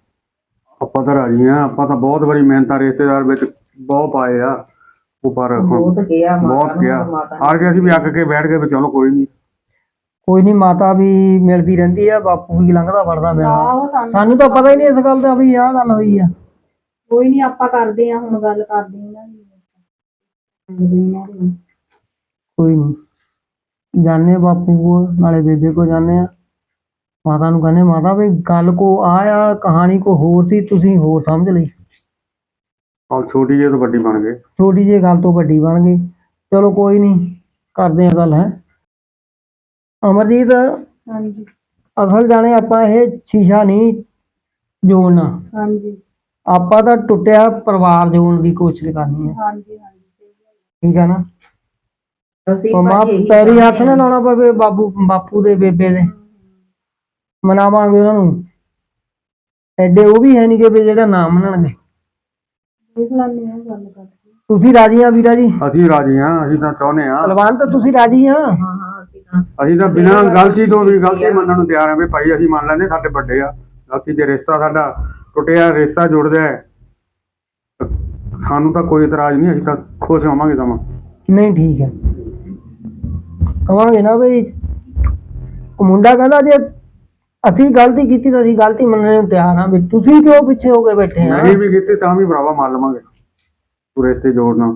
ਆਪਾਂ ਤਾਂ ਰਾਜੀ ਆ ਆਪਾਂ ਤਾਂ ਬਹੁਤ ਵਾਰੀ ਮਿਹਨਤਾਂ ਰਿਸ਼ਤੇਦਾਰ ਵਿੱਚ ਬਹੁਤ ਪਾਏ ਆ ਉਹ ਪਰ ਹੁਣ ਬਹੁਤ ਗਿਆ ਮਾਤਾ ਬਹੁਤ ਗਿਆ। ਹਾਰ ਕੇ ਅਸੀਂ ਵੀ ਅੱਕ ਕੇ ਬੈਠ ਗਏ ਵੀ ਚਲੋ ਕੋਈ ਨਹੀਂ। ਕੋਈ ਨਹੀਂ ਮਾਤਾ ਵੀ ਮਿਲਦੀ ਰਹਿੰਦੀ ਆ ਬਾਪੂ ਵੀ ਲੰਘਦਾ ਵੜਦਾ ਪਿਆ ਆਹੋ ਸਾਨੂੰ ਸਾਨੂੰ ਤਾਂ ਪਤਾ ਹੀ ਨਹੀਂ ਇਸ ਗੱਲ ਦਾ ਵੀ ਆਹ ਗੱਲ ਹੋਈ ਆ। ਕੋਈ ਨਹੀਂ ਆਪਾਂ ਕਰਦੇ ਆ ਹੁਣ ਗੱਲ ਕਰਦੇ ਇਹਨਾਂ ਦੀ। ਕੋਈ ਨਹੀਂ। ਜਾਣੇ ਬਾਪੂ ਕੋ ਨਾਲੇ ਬੇਬੇ ਕੋ ਜਾਣੇ ਆ। ਮਾਤਾ ਨੂੰ ਕਹਿੰਦੇ ਮਾਤਾ ਵੀ ਗੱਲ ਕੋ ਆਇਆ ਕਹਾਣੀ ਕੋ ਹੋਰ ਸੀ ਤੁਸੀਂ ਹੋਰ ਸਮਝ ਲਈ। ਔਰ ਛੋਟੀ ਜਿਹੀ ਤੋਂ ਵੱਡੀ ਬਣ ਗਏ। ਛੋਟੀ ਜਿਹੀ ਗੱਲ ਤੋਂ ਵੱਡੀ ਬਣ ਗਈ। ਚਲੋ ਕੋਈ ਨਹੀਂ ਕਰਦੇ ਆ ਗੱਲ ਹੈ। ਅਮਰਜੀਤ ਹਾਂਜੀ। ਅਸਲ ਜਾਣੇ ਆਪਾਂ ਇਹ ਸ਼ੀਸ਼ਾ ਨਹੀਂ ਜੋੜਨਾ। ਹਾਂਜੀ। ਆਪਾਂ ਤਾਂ ਟੁੱਟਿਆ ਪਰਿਵਾਰ ਜੋੜਨ ਦੀ ਕੋਸ਼ਿਸ਼ ਕਰਨੀ ਹੈ। ਹਾਂਜੀ ਹਾਂਜੀ। ਠੀਕ ਹੈ ਨਾ? ਅਸੀਂ ਇਹੀ ਪੈਰੀ ਹੱਥ ਨਾ ਆ। ਲਾਉਣਾ ਪਵੇ ਬਾਬੂ ਬਾਪੂ ਦੇ ਬੇਬੇ ਦੇ। ਮਨਾਵਾਂਗੇ ਉਹਨਾਂ ਨੂੰ। ਐਡੇ ਉਹ ਵੀ ਹੈ ਨਹੀਂ ਕਿ ਵੀ ਜਿਹੜਾ ਨਾਮ ਮੰਨਣਗੇ। ਦੇਖ ਲੈਂਦੇ ਆ ਗੱਲ ਕਰਕੇ ਤੁਸੀਂ ਰਾਜੀ ਆ ਵੀਰਾ ਜੀ? ਅਸੀਂ ਰਾਜੀ ਆ ਅਸੀਂ ਤਾਂ ਚਾਹੁੰਦੇ ਆ ਪਹਿਲਵਾਨ ਤਾਂ ਤੁਸੀਂ ਰਾਜੀ ਆ। ਹਾਂ ਹਾਂ ਅਸੀਂ ਤਾਂ ਅਸੀਂ ਤਾਂ ਬਿਨਾਂ ਗਲਤੀ ਤੋਂ ਵੀ ਗਲਤੀ ਮੰਨਣ ਨੂੰ ਤਿਆਰ ਆ ਵੀ ਭਾਈ ਅਸੀਂ ਮੰਨ ਲੈਂਦੇ ਸਾਡੇ ਵੱਡੇ ਆ। ਗਲਤੀ ਜੇ ਰਿਸ਼ਤਾ ਸਾਡਾ ਟੁੱਟਿਆ ਰਿਸ਼ਤਾ ਜੁੜਦਾ ਹੈ। ਸਾਨੂੰ ਤਾਂ ਕੋਈ ਇਤਰਾਜ਼ ਨਹੀਂ ਅਸੀਂ ਤਾਂ ਖੁਸ਼ ਹੋਵਾਂਗੇ ਸਮਾਂ ਨਹੀਂ ਠੀਕ ਹੈ। ਕਵਾਂਗੇ ਨਾ ਬਈ ਉਹ ਮੁੰਡਾ ਕਹਿੰਦਾ ਜੇ ਅਸੀਂ ਗਲਤੀ ਕੀਤੀ ਤਾਂ ਅਸੀਂ ਗਲਤੀ ਮੰਨਣ ਨੂੰ ਤਿਆਰ ਹਾਂ ਵੀ ਤੁਸੀਂ ਕਿਉਂ ਪਿੱਛੇ ਹੋ ਕੇ ਬੈਠੇ ਆ ਨਹੀਂ ਵੀ ਕੀਤੇ ਤਾਂ ਵੀ ਭਰਾਵਾ ਮੰਨ ਲਵਾਂਗੇ। ਤੂੰ ਰਿਸ਼ਤੇ ਜੋੜਨਾ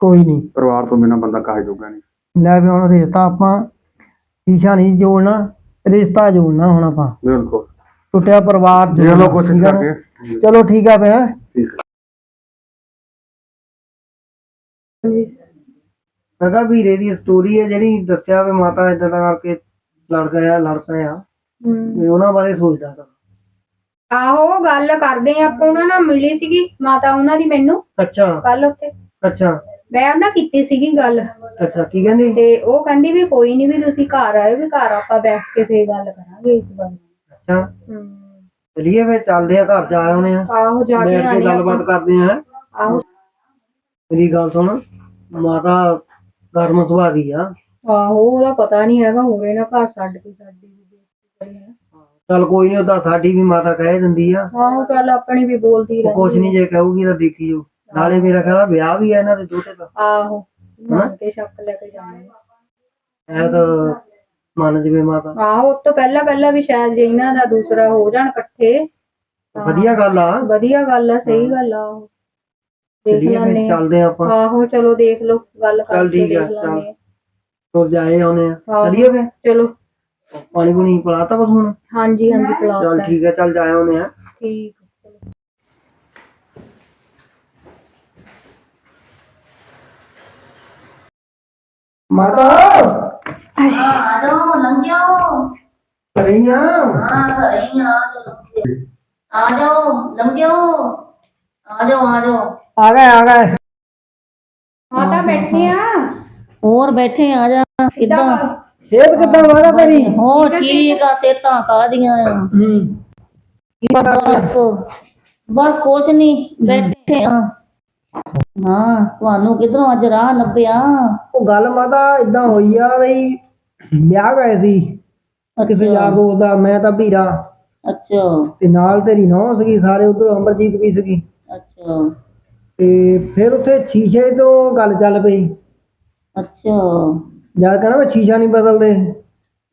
ਕੋਈ ਨਹੀਂ। ਪਰਿਵਾਰ ਤੋਂ ਬਿਨਾਂ ਬੰਦਾ ਕਾਹੇ ਜੋਗਾ ਨਹੀਂ। ਲੈ ਵੀ ਹੁਣ ਰਿਸ਼ਤਾ ਆਪਾਂ ਸ਼ੀਸ਼ਾ ਨਹੀਂ ਜੋੜਨਾ ਰਿਸ਼ਤਾ ਜੋੜਨਾ ਹੁਣ ਆਪਾਂ। ਬਿਲਕੁਲ। ਟੁੱਟਿਆ ਪਰਿਵਾਰ ਜੋੜਨਾ, ਕੋਸ਼ਿਸ਼? ਕਰਕੇ। ਚਲੋ ਠੀਕ ਆ ਫੇ ਠੀਕ ਮੈਂ ਕਿਹਾ ਵੀਰੇ ਦੀ ਸਟੋਰੀ ਹੈ ਜਿਹੜੀ ਦੱਸਿਆ ਵੀ ਮਾਤਾ ਇਦਾਂ ਦਾ ਕਰਕੇ ਲੜ ਗਿਆ ਲੜ ਪਏ ਵੀ ਉਹਨਾਂ ਬਾਰੇ ਸੋਚਦਾ ਸੀ ਆਹੋ ਗੱਲ ਕਰਦੇ ਆ ਆਪਾਂ ਉਹਨਾਂ ਨਾਲ ਮਿਲੀ ਸੀਗੀ ਮਾਤਾ ਉਹਨਾਂ ਦੀ ਮੈਨੂੰ। ਅੱਛਾ। ਕੱਲ ਉੱਥੇ। ਅੱਛਾ। ਮੈਂ ਉਹਨਾਂ ਕੀਤੀ ਸੀਗੀ ਗੱਲ। ਅੱਛਾ ਕੀ ਕਹਿੰਦੀ? ਤੇ ਉਹ ਕਹਿੰਦੀ ਵੀ ਕੋਈ ਨਹੀਂ ਵੀ ਤੁਸੀਂ ਘਰ ਆਇਓ ਵੀ ਘਰ ਆਪਾਂ ਬੈਠ ਕੇ ਫੇਰ ਗੱਲ ਕਰਾਂਗੇ ਇਸ ਬਾਰੇ। ਅੱਛਾ। ਹੂੰ। ਚਲਿਏ ਫੇ ਚੱਲਦੇ ਆ ਘਰ ਜਾ ਆਉਣੇ ਆ। ਆਹੋ ਜਾ ਕੇ ਬੈਠ ਕੇ ਗੱਲਬਾਤ ਕਰਦੇ ਆ ਆਹੋ। ਮੇਰੀ ਗੱਲ ਸੁਣ ਮਾਤਾ ਗਰਮ ਸੁਭਾਅ ਦੀ ਆ। ਆਹੋ ਉਹਦਾ ਪਤਾ ਨਹੀਂ ਹੈਗਾ ਹੋਰੇ ਨਾ ਘਰ ਛੱਡ ਕੇ ਹੈ ਚੱਲ ਕੋਈ ਨਹੀਂ ਉਹਦਾ ਸਾਡੀ ਵੀ ਮਾਤਾ ਕਹਿ ਦਿੰਦੀ ਆ। ਆਹੋ ਚੱਲ ਆਪਣੀ ਵੀ ਬੋਲਦੀ ਉਹ ਕੁਛ ਨਹੀਂ ਜੇ ਕਹੂਗੀ ਤਾਂ ਦੇਖੀ ਜੋ ਨਾਲੇ ਮੇਰਾ ਖਿਆਲ ਆ ਵਿਆਹ ਵੀ ਆ ਇਹਨਾਂ ਦੇ ਛੋਟੇ ਦਾ। ਆਹੋ ਮੰਨ ਕੇ ਸ਼ੱਕ ਲੈ ਕੇ ਜਾਣੇ। ਇਹ ਤਾਂ ਮੰਨ ਜਵੇ ਮਾਤਾ। ਆਹੋ ਉਸ ਤੋਂ ਪਹਿਲਾਂ ਪਹਿਲਾਂ ਵੀ ਸ਼ਾਇਦ ਜੇ ਇਹਨਾਂ ਦਾ ਦੂਸਰਾ ਹੋ ਜਾਣ ਇਕੱਠੇ ਤਾਂ ਵਧੀਆ ਗੱਲ ਆ। ਵਧੀਆ ਗੱਲ ਆ ਸਹੀ ਗੱਲ ਆ ਉਹ। ਦੇਖ ਚਲਿਏ ਲੈਣੇ ਫਿਰ ਚੱਲਦੇ ਆ ਆਪਾਂ। ਆਹੋ ਚਲੋ ਦੇਖ ਲਓ ਗੱਲ ਚੱਲ ਕਰਕੇ ਠੀਕ ਆ, ਦੇਖ ਲੈਣੇ। ਤੁਰ ਜਾਏ ਆਉਣੇ ਆ। ਚਲਿਏ ਫੇ ਚਲੋ। ਪਾਣੀ ਪੂਣੀ ਪਿਲਾਤਾ ਬਸ ਹੁਣ ਹਾਂਜੀ ਹਾਂਜੀ ਪਲਾਟ ਚੱਲ ਠੀਕ ਹੈ ਚੱਲ ਜਾਏ ਆਉਣੇ ਆ ਠੀਕ ਚਲੋ। ਮਾਤਾ ਆ ਜਾਓ ਲੰਘਿਓ ਕਰੀਆਂ ਹਾਂ ਘਰੇ ਹੀ ਆ ਜਾਓ ਆ ਜਾਓ ਲੰਘਿਓ ਆ ਜਾਓ ਆ ਜਾਓ ਆ ਗਏ ਆ ਗਏ ਮਾਤਾ ਬੈਠੇ ਆ ਹੋਰ ਬੈਠੇ ਆ ਜਾ ਕਿੱਦਾਂ ਸਿਹਤ ਕਿੱਦਾਂ ਮਾਤਾ ਤੇਰੀ? ਹੋਰ ਠੀਕ ਆ ਸੇਤਾਂ ਕਾਦੀਆਂ ਆ ਹੂੰ। ਕੀ ਪਤਾ ਬਸ ਬਸ ਕੁਛ ਨਹੀਂ ਬੈਠੇ ਆ। ਹਾਂ ਤੁਹਾਨੂੰ ਕਿਧਰੋਂ ਅੱਜ ਰਾਹ ਲੱਭਿਆ? ਉਹ ਗੱਲ ਮਾਤਾ ਇਦਾਂ ਹੋਈ ਆ ਬਈ ਵਿਆਹ ਗਏ ਸੀ। ਕਿਸੇ ਯਾਰ ਦੋਸਤ ਦਾ ਮੈਂ ਤਾਂ ਵੀਰਾ ਅੱਛਾ। ਤੇ ਨਾਲ ਤੇਰੀ ਨੌਂ ਸੀਗੀ ਸਾਰੇ ਉਧਰੋਂ ਅਮਰਜੀਤ ਵੀ ਸੀਗੀ। ਅੱਛਾ। ਤੇ ਫਿਰ ਉੱਥੇ ਸ਼ੀਸ਼ੇ ਤੋਂ ਗੱਲ ਚੱਲ ਪਈ। ਅੱਛਾ। ਜਦ ਕਹਿੰਦਾ ਮੈਂ ਸ਼ੀਸ਼ਾ ਨਹੀਂ ਬਦਲਦੇ।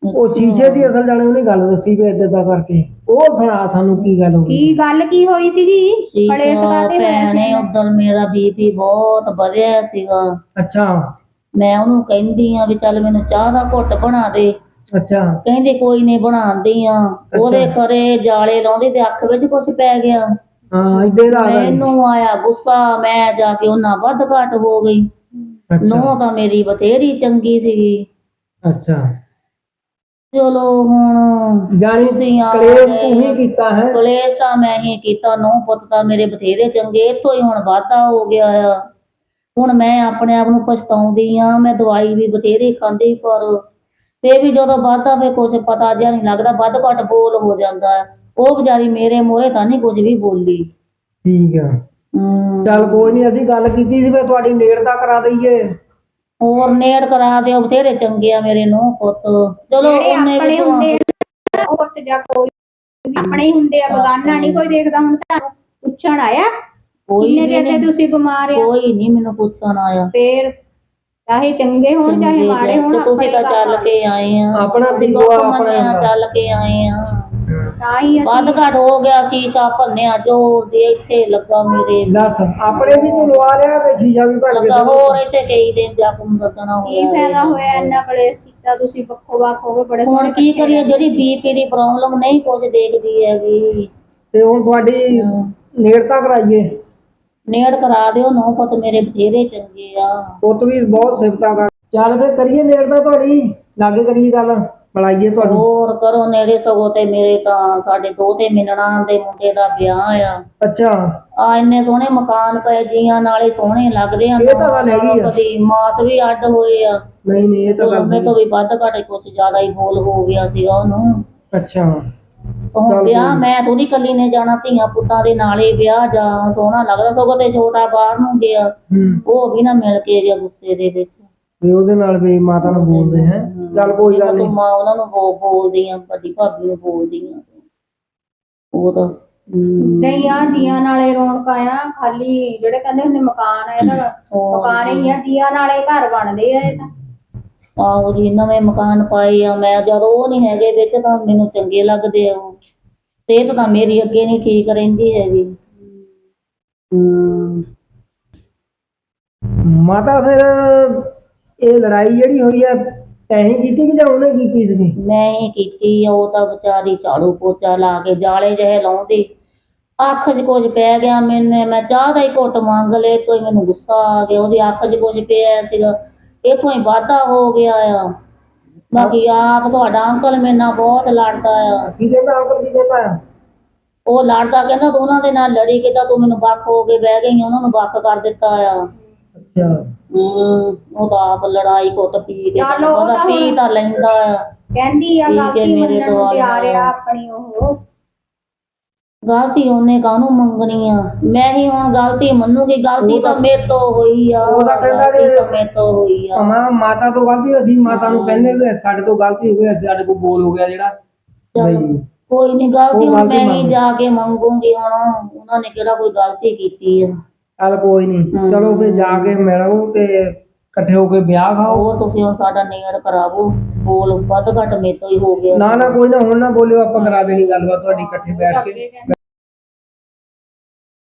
ਉਹ ਸ਼ੀਸ਼ੇ ਦੀ ਅਸਲ ਜਾਣੇ ਉਹਨੇ ਗੱਲ ਦੱਸੀ ਵੀ ਏਦਾਂ ਦਾ ਕਰਕੇ। ਉਹ ਸੁਣਾ ਸਾਨੂੰ ਕੀ ਗੱਲ ਹੋ ਗਈ। ਕੀ ਗੱਲ ਕੀ ਹੋਈ ਸੀਗੀ? ਕਲੇਸ਼ ਸ਼ੀਸ਼ਾ ਕਾਤੇ ਹੋਇਆ ਭੈਣੇ ਸੀ ਉਦੋਂ ਮੇਰਾ ਬੀਪੀ ਬਹੁਤ ਵਧਿਆ ਸੀਗਾ। ਅੱਛਾ। ਮੈਂ ਉਹਨੂੰ ਕਹਿੰਦੀ ਆ ਵੀ ਚੱਲ ਮੈਨੂੰ ਚਾਹ ਦਾ ਘੁੱਟ ਬਣਾ ਦੇ। ਅੱਛਾ। ਕਹਿੰਦੇ ਕੋਈ ਨਹੀਂ ਬਣਾਉਂਦੀ ਆ। ਉਹਦੇ ਖਰੇ ਜਾਲੇ ਲਾਉਂਦੀ ਤੇ ਅੱਖ ਵਿੱਚ ਕੁਛ ਪੈ ਗਿਆ। ਹਾਂ ਇੱਦੇ ਦਾ ਆ ਗਿਆ। ਮੈਨੂੰ ਆਇਆ ਗੁੱਸਾ ਮੈਂ ਜਾ ਕੇ ਉਹਨਾਂ ਵੱਧ ਘੱਟ ਹੋ ਗਈ। ਅੱਛਾ। ਨੋ ਤਾਂ ਮੇਰੀ ਬਥੇਰੀ ਚੰਗੀ ਸੀਗੀ। ਅੱਛਾ। ਚਲੋ ਹੁਣ ਜਾਣੀ ਤੁਸੀਂ ਆ ਕਲੇਸ਼ ਗਏ। ਤੂੰ ਹੀ ਕੀਤਾ ਹੈ। ਕਲੇਸ਼ ਤਾਂ ਮੈਂ ਹੀ ਕੀਤਾ ਨੋ ਪੁੱਤ ਤਾਂ ਮੇਰੇ ਬਥੇਰੇ ਚੰਗੇ ਇੱਥੋਂ ਹੀ ਹੁਣ ਵਾਧਾ ਹੋ ਗਿਆ ਆ। ਹੁਣ ਮੈਂ ਆਪਣੇ ਆਪ ਨੂੰ ਪਛਤਾਉਂਦੀ ਆ ਮੈਂ ਦਵਾਈ ਵੀ ਬਥੇਰੀ ਖਾਂਦੀ ਪਰ ਫੇ ਵੀ ਜਦੋਂ ਵਾਧਾ ਫੇ ਕੁਝ ਪਤਾ ਜਿਹਾ ਨਹੀਂ ਲੱਗਦਾ ਵੱਧ ਘੱਟ ਬੋਲ ਹੋ ਜਾਂਦਾ। ਹੈ। ਉਹ ਵਿਚਾਰੀ ਮੇਰੇ ਮੂਹਰੇ ਤਾਂ ਨਹੀਂ ਕੁਝ ਵੀ ਬੋਲੀ। ਠੀਕ ਆ। ਚੱਲ ਕੋਈ ਨਹੀਂ ਅਸੀਂ ਗੱਲ ਕੀਤੀ ਸੀ ਵੀ ਤੁਹਾਡੀ ਨੇੜਤਾ ਕਰਾ ਦਈਏ। ਹੋਰ ਨੇੜ ਕਰਾ ਦਿਓ ਬਥੇਰੇ ਚੰਗੇ ਆ ਮੇਰੇ ਨੂੰ ਪੁੱਤ। ਚਲੋ ਜਿਹੜੇ ਉਹਨੇ ਆਪਣੇ ਵੀ ਹੁੰਦੇ ਆ, ਉਹ ਪੁੱਤ ਜਾਂ ਕੋਈ ਵੀ ਆਪਣੇ ਹੀ ਹੁੰਦੇ ਆ ਬਗਾਨਾ ਨਹੀਂ ਕੋਈ ਦੇਖਦਾ ਹੁਣ ਤਾਂ। ਪੁੱਛਣ ਆਇਆ? ਕੋਈ ਕਿੰਨੇ ਵੀ ਨਹੀਂ। ਤੁਸੀਂ ਬਿਮਾਰ ਆ? ਕੋਈ ਨਹੀਂ ਮੈਨੂੰ ਪੁੱਛਣ ਆਇਆ। ਫੇਰ ਚਾਹੇ ਚੰਗੇ ਹੋਣ ਚਾਹੇ ਚੰਗੇ ਮਾੜੇ ਜੇ- ਹੋਣ ਤੁਸੀਂ ਤਾਂ ਆਪਣੇ ਚੱਲ ਕੇ ਆਏ ਆ। ਆਪਣਾ ਦੁੱਖ ਦੁਆ ਆਪਣਾ ਮੰਨਿਆ। ਚੱਲ ਕੇ ਆਏ ਆ। ਤਾਂ ਹੀ ਅਸੀਂ ਘੱਟ ਹੋ ਗਿਆ ਸ਼ੀਸ਼ਾ ਭੰਨਿਆ ਜੋ ਦੇ ਇੱਥੇ ਲੱਗਾ ਮੇਰੇ ਦੱਸ ਆਪਣੇ ਵੀ ਤੂੰ ਲਵਾ ਲਿਆ ਤੇ ਸ਼ੀਸ਼ਾ ਵੀ ਭਰ ਕੇ ਲੱਗਾ ਹੋਰ ਇੱਥੇ ਕਈ ਦਿਨ ਜ਼ਖਮ ਲੱਗਣਾ ਕੀ ਹੋਇਆ ਫਾਇਦਾ ਹੋਇਆ ਇੰਨਾ ਕਲੇਸ਼ ਕੀਤਾ ਤੁਸੀਂ ਵੱਖੋ ਵੱਖ ਹੋ ਗਏ ਬੜੇ ਹੁਣ ਕੀ ਕਰੀਏ ਜਿਹੜੀ। ਬੀਪੀ ਦੀ ਪ੍ਰੋਬਲਮ ਨਹੀਂ ਕੁਝ ਦੇਖਦੀ ਹੈਗੀ। ਤੇ ਹੁਣ ਤੁਹਾਡੀ ਨੇੜਤਾ ਕਰਾਈਏ। ਨੇੜ ਕਰਾ ਦਿਓ ਨੋ ਪੁੱਤ ਮੇਰੇ ਬਥੇਰੇ ਚੰਗੇ ਆ। ਪੁੱਤ ਵੀ ਬਹੁਤ ਸਿਫਤਾਂ ਕਰ ਚੱਲ ਫੇ ਕਰੀਏ ਨੇੜਤਾ ਤੁਹਾਡੀ ਲਾਗੇ ਕਰੀਏ ਗੱਲ। ਬੁਲਾਈਏ ਤੁਹਾਨੂੰ? ਹੋਰ ਕਰੋ ਨੇੜੇ ਸਗੋ ਤੇ ਮੇਰੇ ਤਾਂ ਸਾਡੇ ਦੋ ਤੇ ਮਿਲਣਾ ਦੇ ਮੁੰਡੇ ਦਾ ਵਿਆਹ ਆ। ਅੱਛਾ। ਆ ਇੰਨੇ ਸੋਹਣੇ ਮਕਾਨ ਪਏ ਜੀਆਂ ਨਾਲੇ ਸੋਹਣੇ ਲੱਗਦੇ ਆ ਇਹ ਤਾਂ ਗੱਲ ਹੈਗੀ ਆ। ਕਦੀ ਮਾਸ ਵੀ ਅੱਡ ਹੋਏ ਆ। ਨਹੀਂ ਨਹੀਂ ਇਹ ਤਾਂ ਗੱਲ ਉਹਨੇ ਤੋਂ ਵੀ ਵੱਧ ਘੱਟ ਕੁਝ ਜ਼ਿਆਦਾ ਹੀ ਬੋਲ ਹੋ ਗਿਆ ਸੀਗਾ ਉਹਨੂੰ। ਅੱਛਾ। ਉਹ ਵਿਆਹ ਮੈਂ ਥੋੜੀ ਕੱਲੀ ਨੇ ਜਾਣਾ ਧੀਆਂ ਪੁੱਤਾਂ ਦੇ ਨਾਲੇ ਵਿਆਹ ਜਾ ਸੋਹਣਾ ਲੱਗਦਾ ਸਗੋਂ ਤੇ ਛੋਟਾ ਬਾਹਰ ਨੂੰ ਗਿਆ। ਹੂੰ। ਉਹ ਵੀ ਨਾ ਮਿਲ ਕੇ ਗਿਆ ਗੁੱਸੇ ਦੇ ਵਿੱਚ। ਵੀ ਉਹਦੇ ਨਾਲ ਵੀ ਮਾਤਾ ਨੂੰ ਬੋਲਦੇ ਹੈ। ਚੱਲ ਕੋਈ ਗੱਲ ਨਹੀਂ। ਮਾਂ ਉਹਨਾਂ ਨੂੰ ਬੋ- ਬੋਲਦੀ ਆ ਵੱਡੀ ਭਾਬੀ ਨੂੰ ਬੋਲਦੀ ਆ ਉਹ ਤਾਂ ਹਮ, ਨਹੀਂ ਆ ਜੀਆਂ ਨਾਲੇ ਰੌਣਕ ਆ ਖਾਲੀ ਜਿਹੜੇ ਕਹਿੰਦੇ ਹੁੰਦੇ ਮਕਾਨ ਆ ਇਹਦਾ ਹੋਰ ਮਕਾਨ ਹੀ ਆ ਜੀਆਂ ਨਾਲੇ ਘਰ ਬਣਦੇ ਆ ਇਹ ਤਾਂ। ਆਹੋ ਜੀ ਨਵੇਂ ਮਕਾਨ ਪਾਏ ਆ ਮੈਂ ਜਦ ਉਹ ਨਹੀਂ ਹੈਗੇ ਵਿੱਚ ਤਾਂ ਮੈਨੂੰ ਚੰਗੇ ਲੱਗਦੇ ਆ ਉਹ। ਸਿਹਤ ਤਾਂ ਮੇਰੀ ਅੱਗੇ ਨਹੀਂ ਠੀਕ ਰਹਿੰਦੀ ਹੈਗੀ। ਹਮ ਮਾਤਾ ਫਿਰ ਇਹ ਲੜਾਈ ਜਿਹੜੀ ਹੋਈ ਹੈ ਤੈਂ ਕੀਤੀ ਕਿ ਜਾਂ ਉਹਨੇ ਕੀਤੀ ਸੀ ਮੈਂ ਹੀ ਕੀਤੀ ਉਹ ਤਾਂ ਵਿਚਾਰੀ ਝਾੜੂ ਪੋਚਾ ਲਾ ਕੇ ਜਾਲੇ ਜਿਹੇ ਲਾਉਂਦੀ। ਅੱਖ 'ਚ ਕੁਝ ਪੈ ਗਿਆ ਮੈਨੇ ਮੈਂ ਚਾਹ ਦਾ ਹੀ ਘੁੱਟ ਮੰਗ ਲਏ ਕੋਈ ਮੈਨੂੰ ਗੁੱਸਾ ਆ ਗਿਆ ਉਹਦੀ ਅੱਖ 'ਚ ਕੁਝ ਪਿਆ ਸੀਗਾ ਇਥੋਂ ਹੀ ਵਾਧਾ ਹੋ ਗਿਆ ਆ। ਬਾਕੀ ਆਪ ਤੁਹਾਡਾ ਅੰਕਲ ਮੇਰੇ ਨਾਲ ਬਹੁਤ ਲੜਦਾ ਆ। ਕੀ ਕਹਿੰਦਾ ਅੰਕਲ ਕੀ ਕਹਿੰਦਾ? ਉਹ ਲੜਦਾ ਕਹਿੰਦਾ ਤੂੰ ਉਹਨਾਂ ਦੇ ਨਾਲ ਲੜੀ ਕਿਦਾਂ ਤੂੰ ਮੈਨੂੰ ਵੱਖ ਹੋ ਕੇ ਬਹਿ ਗਈ ਉਹਨਾਂ ਨੂੰ ਵੱਖ ਕਰ ਦਿੱਤਾ ਆ। ਅੱਛਾ। ਹਮ, ਉਹ ਤਾਂ ਆਪ ਲੜਾਈ ਘੁੱਟ ਪੀ ਕੇ ਚੱਲ ਤੈਨੂੰ ਉਹ ਪਤਾ ਤਾਂ ਪੀ ਹੁਣ- ਤਾਂ ਲੈਂਦਾ। ਆ ਕਹਿੰਦੀ ਆ ਠੀਕ ਹੈ, ਗਲਤੀ ਮੇਰੇ ਮੰਨਣ ਨੂੰ ਤਿਆਰ। ਆ ਆਪਣੀ ਉਹ। ਗਲਤੀ ਉਹਨੇ ਕਾਹਨੂੰ ਮੰਗਣੀ ਆ? ਮੈਂ ਹੀ ਹੁਣ ਗਲਤੀ ਮੰਨੂਗੀ ਗਲਤੀ ਉਹ ਤਾਂ- ਤਾਂ ਮੇਰੇ ਤੋਂ ਹੋਈ ਆ। ਉਹ ਤਾਂ ਕਹਿੰਦਾ ਗਲਤੀ ਕਿ- ਤਾਂ ਮੇਰੇ ਤੋਂ ਹੋਈ ਆ। ਮਾਂ ਮਾਤਾ ਤੋਂ ਗਲਤੀ ਹੋਈ ਸੀ ਮਾਤਾ ਨੂੰ ਕਹਿੰਦੇ ਵੀ ਸਾਡੇ ਤੋਂ ਗਲਤੀ ਹੋ ਗਈ ਸਾਡੇ ਕੋਲ ਬੋਲ ਹੋ ਗਿਆ ਜਿਹੜਾ। ਚੱਲ, ਬਈ ਕੋਈ ਨਹੀਂ ਗਲਤੀ ਉਹ ਹੁਣ ਗਲਤੀ ਮੈਂ ਹੀ ਮੰਨ। ਜਾ ਕੇ ਮੰਗੂਗੀ ਹੁਣ। ਉਹਨਾਂ ਨੇ ਕਿਹੜਾ ਕੋਈ ਗਲਤੀ ਕੀਤੀ ਆ? ਚੱਲ ਕੋਈ ਨਹੀਂ। ਚਲੋ ਫੇ ਜਾ ਕੇ ਮਿਲੋ ਤੇ ਇਕੱਠੇ ਹੋ ਕੇ ਵਿਆਹ ਖਾਓ। ਹੋਰ ਤੁਸੀਂ ਹੁਣ ਸਾਡਾ ਨੇੜ ਕਰਾਵੋ ਬੋਲ ਵੱਧ ਘੱਟ ਮੇਰੇ ਤੋਂ ਹੀ ਹੋ ਗਿਆ। ਨਾ ਨਾ ਕੋਈ ਨਾ ਹੁਣ ਨਾ ਬੋਲਿਓ ਆਪਾਂ ਕਰਾ ਦੇਣੀ ਗੱਲਬਾਤ ਤੁਹਾਡੀ ਇਕੱਠੇ ਬੈਠ ਕੇ।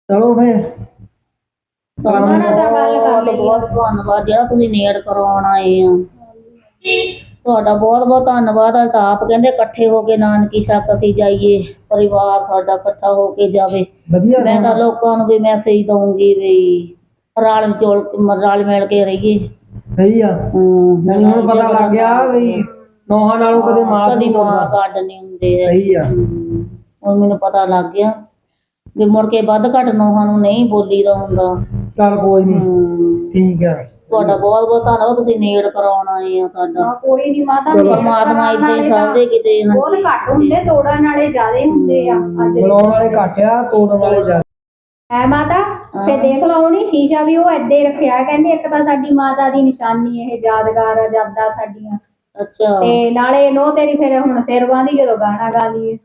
ਚਲੋ ਫੇ ਉਹਨਾਂ ਨਾਲ ਤਾਂ ਗੱਲ ਕਰ ਲਈ। ਬਹੁਤ ਧੰਨਵਾਦ ਜਿਹੜਾ ਤੁਸੀਂ ਨੇੜ ਕਰਾਉਣ ਆਏ ਆ। ਤੁਹਾਡਾ ਬਹੁਤ ਬਹੁਤ ਧੰਨਵਾਦ ਆ ਤਾਂ ਆਪ ਕਹਿੰਦੇ ਇਕੱਠੇ ਹੋ ਕੇ ਨਾਨਕੀ ਛੱਕ ਅਸੀਂ ਜਾਈਏ ਪਰਿਵਾਰ ਸਾਡਾ ਇਕੱਠਾ ਹੋ ਕੇ ਜਾਵੇ। ਵਧੀਆ ਮੈਂ ਤਾਂ ਲੋਕਾਂ ਨੂੰ ਵੀ ਮੈਸੇਜ ਦਊਂਗੀ ਵੀ ਰਲ ਮਿਲ ਰਲ ਮਿਲ ਕੇ ਰਹੀਏ। ਸਹੀ ਆ। ਹਮ, ਮੈਨੂੰ ਹੁਣ ਪਤਾ ਲੱਗ ਗਿਆ ਵੀ ਨੋਹਾਂ ਨਾਲੋਂ ਕਦੇ ਮਾਂ ਕਦੀ ਨਹੀਂ ਮਾਂ ਨਹੀਂ ਹੁੰਦੇ ਹੈ ਸਹੀ ਆ। ਹਮ, ਹੁਣ ਮੈਨੂੰ ਪਤਾ ਲੱਗ ਗਿਆ ਵੀ ਮੁੜ ਕੇ ਵੱਧ ਘੱਟ ਨੋਹਾਂ ਨੂੰ ਨਹੀਂ ਬੋਲੀਦਾ ਹੁੰਦਾ। ਚੱਲ ਕੋਈ ਨਹੀਂ ਹਮ, ਠੀਕ ਆ। ਤੁਹਾਡਾ ਬਹੁਤ ਬਹੁਤ ਧੰਨਵਾਦ ਤੁਸੀਂ ਨੇੜ ਕਰਾਉਣ ਆਏ ਆ ਸਾਡਾ। ਹਾਂ, ਕੋਈ ਨਹੀਂ ਮਾਤਾ ਚਲੋ, ਪਰਮਾਤਮਾ ਇਦਾਂ ਹੀ ਵਾਲੇ ਤਾਂ ਕਿਤੇ ਬਹੁਤ ਘੱਟ ਹੁੰਦੇ ਤੋੜਨ ਵਾਲੇ ਜ਼ਿਆਦੇ ਹੁੰਦੇ ਆ ਅੱਜ ਦੇ ਵਾਲੇ ਘੱਟ ਆ ਤੋੜਨ ਵਾਲੇ ਜ਼ਿਆਦਾ। ਹੈ ਮਾਤਾ ਫੇ ਦੇਖ ਲਓ ਨਹੀਂ ਸ਼ੀਸ਼ਾ ਵੀ ਉਹ ਏਦਾਂ ਹੀ ਰੱਖਿਆ ਹੈ। ਕਹਿੰਦੇ ਇੱਕ ਤਾਂ ਸਾਡੀ ਮਾਤਾ ਦੀ ਨਿਸ਼ਾਨੀ ਇਹ ਯਾਦਗਾਰ ਆ ਯਾਦਾਂ ਸਾਡੀਆਂ। ਅੱਛਾ। ਤੇ ਨਾਲੇ ਨੋ ਤੇਰੀ ਫਿਰ ਹੁਣ ਸਿਰ ਬਾਂਦੀ ਜਦੋਂ ਗਾਣਾ ਹੈ ਅੱਛਾ।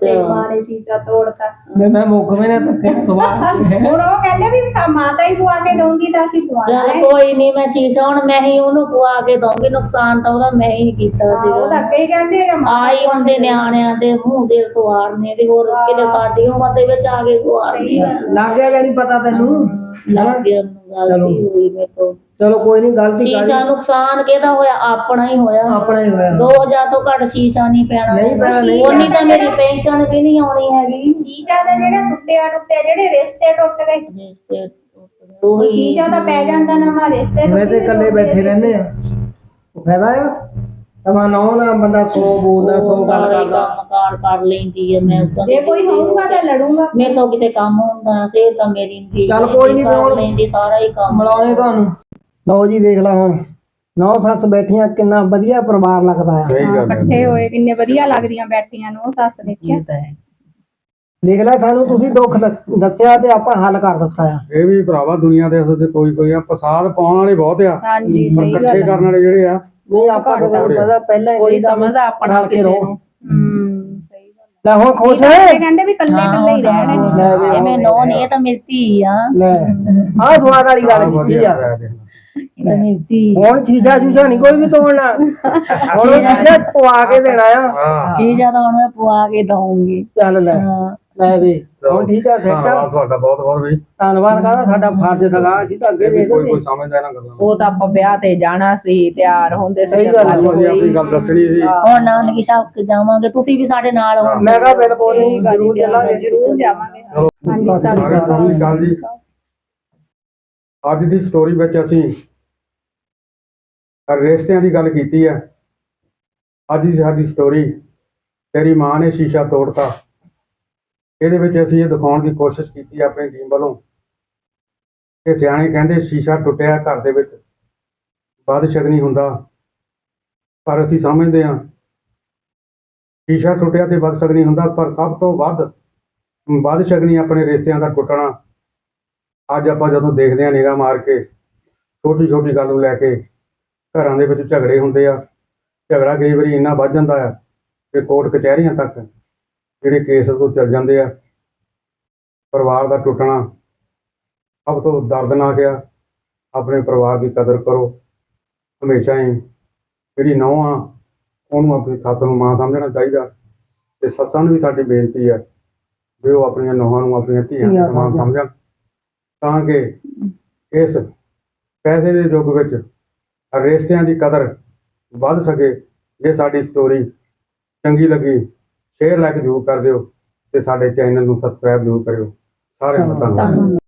ਤੇ ਮਾਂ ਨੇ ਸ਼ੀਸ਼ਾ ਤੋੜਤਾ। ਮੈਂ ਮੈਂ ਮੁੱਕ ਵੀ ਨਾ ਸਵਾਲ ਹੁਣ ਉਹ ਕਹਿੰਦੇ ਵੀ ਸਾ ਮਾਤਾ ਹੀ ਪਵਾ ਕੇ ਦਊਂਗੀ ਤਾਂ ਅਸੀਂ ਪਵਾਣਾ ਚਲ ਹੈ ਕੋਈ ਨਹੀਂ ਮੈਂ ਸ਼ੀਸ਼ਾ ਹੁਣ ਮੈਂ ਹੀ ਉਹਨੂੰ ਪਵਾ ਕੇ ਦਊਂਗੀ ਨੁਕਸਾਨ ਤਾਂ ਉਹਦਾ ਮੈਂ ਹੀ ਕੀਤਾ ਹਾਂ, ਉਹ ਤਾਂ ਸੀਗਾ। ਅੱਗੇ ਹੀ ਕਹਿੰਦੇ ਆ ਮਾਤਾ ਆਈ ਹੁੰਦੇ ਨਿਆਣਿਆਂ ਦੇ ਮੂੰਹ ਸਿਰ ਸਵਾਰਨੇ ਤੇ ਹੋਰ ਕਿਤੇ ਸਾਡੀ ਉਮਰ ਦੇ ਵਿੱਚ ਆ ਕੇ ਸਵਾਰਨੇ। ਲੱਗ ਗਿਆ ਕਿ ਨਹੀਂ ਪਤਾ ਤੈਨੂੰ? ਲੱਗ ਗਿਆ ਗਲਤੀ ਹੋਈ ਮੇਰੇ ਤੋਂ। ਚਲੋ ਕੋਈ ਨਹੀਂ ਗਲਤੀ ਕਰ ਸ਼ੀਸ਼ਾ ਨੁਕਸਾਨ ਕਿਹਦਾ ਹੋਇਆ? ਆਪਣਾ ਹੀ ਹੋਇਆ। ਆਪਣਾ ਹੀ ਹੋਇਆ। 2000 ਤੋਂ ਘੱਟ ਸ਼ੀਸ਼ਾ ਨਹੀਂ ਪੈਣਾ। ਨਹੀਂ ਪੈਣਾ, ਨਹੀਂ ਉਨੀ ਤਾਂ ਮੇਰੀ ਪੈਨਸ਼ਨ ਵੀ ਨਹੀਂ ਆਉਣੀ ਹੈਗੀ। ਸ਼ੀਸ਼ਾ ਦਾ ਜਿਹੜਾ ਟੁੱਟਿਆ ਟੁੱਟਿਆ ਜਿਹੜੇ ਰਿਸ਼ਤੇ ਟੁੱਟ ਗਏ। ਰਿਸ਼ਤੇ ਉਹ। ਸ਼ੀਸ਼ਾ ਤਾਂ ਪੈ ਜਾਂਦਾ ਨਵਾਂ ਰਿਸ਼ਤੇ ਮੈਂ ਤੇ ਇਕੱਲੇ ਬੈਠੇ ਰਹਿੰਦੇ ਆ। ਉਹ ਫਾਇਦਾ ਆ? ਤਮਾ ਨੌ ਨਾ ਬੰਦਾ ਸੌ ਬੋਲਦਾ ਸੌ ਗੱਲ ਕਰਦਾ। ਕੰਮ ਕਾਰ ਕਰ ਲੈਂਦੀ ਹੈ ਮੈਂ ਉਦਾਂ ਜੇ ਕੋਈ ਹੋਊਗਾ ਤਾਂ ਲੜੂਗਾ। ਮੇਰੇ ਤੋਂ ਕਿਤੇ ਕੰਮ ਹੁੰਦਾ ਸੇ ਤਾਂ ਮੇਰੀ ਨਹੀਂ ਚੱਲ ਕੋਈ ਨੀ ਕਰ ਹੁਣ। ਲੈਂਦੀ ਸਾਰਾ ਹੀ ਕੰਮ। ਮਿਲਾਉਣੇ ਤੁਹਾਨੂੰ। ਲਓ ਜੀ ਦੇਖ ਲਾ ਹੁਣ। ਨੌ ਸੱਸ ਬੈਠੀਆਂ ਕਿੰਨਾ ਵਧੀਆ ਪਰਿਵਾਰ ਲੱਗਦਾ ਆ। ਸਹੀ ਗੱਲ ਹੈ ਇਕੱਠੇ ਹੋਏ ਕਿੰਨੇ ਵਧੀਆ ਲੱਗਦੀਆਂ ਬੈਠੀਆਂ ਨੂੰ ਸੱਸ ਦੇਖਿਆ। ਇਹ ਤਾਂ ਹੈ। ਦੇਖ ਲੈ ਸਾਨੂੰ ਤੁਸੀਂ ਦੁੱਖ ਦ- ਦੱਸਿਆ ਤੇ ਆਪਾਂ ਹੱਲ ਕਰ ਦਿੱਤਾ ਆ। ਇਹ ਵੀ ਭਰਾਵਾ ਦੁਨੀਆ ਦੇ ਅਸਲ 'ਚ ਕੋਈ ਕੋਈ ਆ ਫਸਾਦ ਪਾਉਣ ਵਾਲੇ ਬਹੁਤ ਆ। ਹਾਂਜੀ ਪਰ ਸਹੀ ਇਕੱਠੇ ਗੱਲ ਕਰਨ ਵਾਲੇ ਜਿਹੜੇ ਆ। ਨਹੀਂ ਆਪਾਂ ਤਾਂ ਤੁਹਾਨੂੰ ਪਤਾ ਪਹਿਲਾਂ ਹੀ ਕੋਈ ਕਹੀਦਾ ਸਮਝਦਾ ਆਪਣਾ ਰਲ ਕੇ ਕਿਸੇ ਰਹੋ। ਨੂੰ। ਹੂੰ ਸਹੀ ਗੱਲ ਲੈ ਹੁਣ ਖੁਸ਼ ਇਹ ਹੈ ਕਹਿੰਦੇ ਵੀ ਕੱਲੇ ਕੱਲੇ ਹੀ ਰਹਿਣ। ਲੈ ਵੀ ਇਹ ਮੈਂ ਨੋ ਨਹੀਂ ਇਹ ਤਾਂ ਧੀ ਆ। ਲੈ ਆਹ ਸਵਾਦ ਵਾਲੀ ਗੱਲ ਕੀਤੀ ਆ। ਤਾਂ ਧੀ। ਹੁਣ ਸ਼ੀਸ਼ਾ ਸ਼ੂਸ਼ਾ ਨਹੀਂ ਕੋਈ ਵੀ ਤੋੜਨਾ। ਹੁਣ ਉਹ ਸ਼ੀਸ਼ਾ ਪਵਾ ਕੇ ਦੇਣਾ ਆ। ਹਾਂ। ਛੇ ਜ਼ਿਆਦਾ ਹੁਣ ਮੈਂ ਪਵਾ ਕੇ ਦਊਂਗੀ। ਚੱਲ ਲੈ ਹਾਂ। ਲੈ ਵੀ ਹੁਣ ਠੀਕ ਆ ਸੈੱਟ ਧੰਨਵਾਦ ਤੁਹਾਡਾ ਬਹੁਤ ਬਹੁਤ ਵੀ। ਧੰਨਵਾਦ ਕਾਹਦਾ ਸਾਡਾ ਫਰਜ਼ ਸੀਗਾ ਅਸੀਂ ਤਾਂ ਅੱਗੇ ਦੇ ਕੋਈ ਕੋਈ ਸਮਝਦਾ ਨਾ ਗੱਲਾਂ ਉਹ ਤਾਂ ਆਪਾਂ ਵਿਆਹ ਤੇ ਜਾਣਾ ਸੀ ਤਿਆਰ ਹੁੰਦੇ ਸੀ ਸਹੀ ਗੱਲ ਗੱਲ ਅਸੀਂ ਆਪਣੀ ਗੱਲ ਦੱਸਣੀ ਸੀ। ਹੁਣ ਨਾਨਕੀ ਸਾਹਿਬ ਕੇ ਜਾਵਾਂਗੇ ਤੁਸੀਂ ਵੀ ਸਾਡੇ ਨਾਲ ਹੋ। ਮੈਂ ਕਿਹਾ ਬਿਲਕੁਲ ਨਹੀਂ ਜ਼ਰੂਰ ਚੱਲਾਂਗੇ। ਜ਼ਰੂਰ ਜਾਵਾਂਗੇ। ਹਾਂਜੀ ਸਤਿ ਸ਼੍ਰੀ ਅਕਾਲ ਜੀ। ਅੱਜ ਦੀ ਸਟੋਰੀ ਵਿੱਚ ਅਸੀਂ ਰਿਸ਼ਤਿਆਂ ਦੀ ਗੱਲ ਕੀਤੀ ਹੈ ਅੱਜ ਦੀ ਸਾਡੀ ਸਟੋਰੀ ਤੇਰੀ ਮਾਂ ਨੇ ਸ਼ੀਸ਼ਾ ਤੋੜਤਾ। ਇਹਦੇ ਵਿੱਚ ਅਸੀਂ ਇਹ ਦਿਖਾਉਣ ਦੀ ਕੋਸ਼ਿਸ਼ ਕੀਤੀ ਆਪਣੀ ਟੀਮ ਵੱਲੋਂ ਕਿ ਸਿਆਣੇ ਕਹਿੰਦੇ ਸ਼ੀਸ਼ਾ ਟੁੱਟਿਆ ਘਰ ਦੇ ਵਿੱਚ, ਵੱਧ ਛਗਣੀ ਹੁੰਦਾ। ਪਰ ਅਸੀਂ ਸਮਝਦੇ ਹਾਂ, ਸ਼ੀਸ਼ਾ ਟੁੱਟਿਆ ਤੇ ਵੱਧ ਛਗਣੀ ਹੁੰਦਾ, ਪਰ ਸਭ ਤੋਂ ਵੱਧ ਵੱਧ ਛਗਣੀ ਆਪਣੇ ਰਿਸ਼ਤਿਆਂ ਦਾ ਟੁੱਟਣਾ ਅੱਜ ਆਪਾਂ ਜਦੋਂ ਦੇਖਦੇ ਹਾਂ ਨਿਗਾਹ ਮਾਰ ਕੇ ਛੋਟੀ ਛੋਟੀ ਗੱਲ ਨੂੰ ਲੈ ਕੇ ਘਰਾਂ ਦੇ ਵਿੱਚ ਝਗੜੇ ਹੁੰਦੇ ਆ। ਝਗੜਾ ਕਈ ਵਾਰੀ ਇੰਨਾ ਵੱਧ ਜਾਂਦਾ ਆ ਕਿ ਕੋਰਟ ਕਚਹਿਰੀਆਂ ਤੱਕ ਜਿਹੜੇ ਕੇਸ ਤੋਂ ਚੱਲ ਜਾਂਦੇ ਆ। ਪਰਿਵਾਰ ਦਾ ਟੁੱਟਣਾ ਸਭ ਤੋਂ ਦਰਦਨਾਕ ਆ। ਆਪਣੇ ਪਰਿਵਾਰ ਦੀ ਕਦਰ ਕਰੋ। ਹਮੇਸ਼ਾ ਹੀ ਜਿਹੜੀ ਨੌਂ ਆ ਉਹਨੂੰ ਆਪਣੀ ਸੱਸ ਨੂੰ ਮਾਂ ਸਮਝਣਾ ਚਾਹੀਦਾ ਤੇ ਸੱਸਾਂ ਨੂੰ ਵੀ ਸਾਡੀ ਬੇਨਤੀ ਹੈ ਵੀ ਉਹ ਆਪਣੀਆਂ ਨੌਹਾਂ ਨੂੰ ਆਪਣੀਆਂ ਧੀਆਂ ਧੀਆਂ ਸਮਾਨ। ਸਮਝਣ ਤਾਂ ਕਿ ਇਸ ਪੈਸੇ ਦੇ ਯੁੱਗ ਵਿੱਚ ਰਿਸ਼ਤਿਆਂ ਦੀ ਕਦਰ ਵੱਧ ਸਕੇ ਜੇ ਸਾਡੀ ਸਟੋਰੀ ਚੰਗੀ ਲੱਗੀ ਸ਼ੇਅਰ ਲਾਈਕ ਜ਼ਰੂਰ ਕਰ ਦਿਓ ਤੇ ਸਾਡੇ ਚੈਨਲ ਨੂੰ ਸਬਸਕ੍ਰਾਈਬ ਜ਼ਰੂਰ ਕਰਿਓ। ਸਾਰਿਆਂ ਦਾ ਧੰਨਵਾਦ।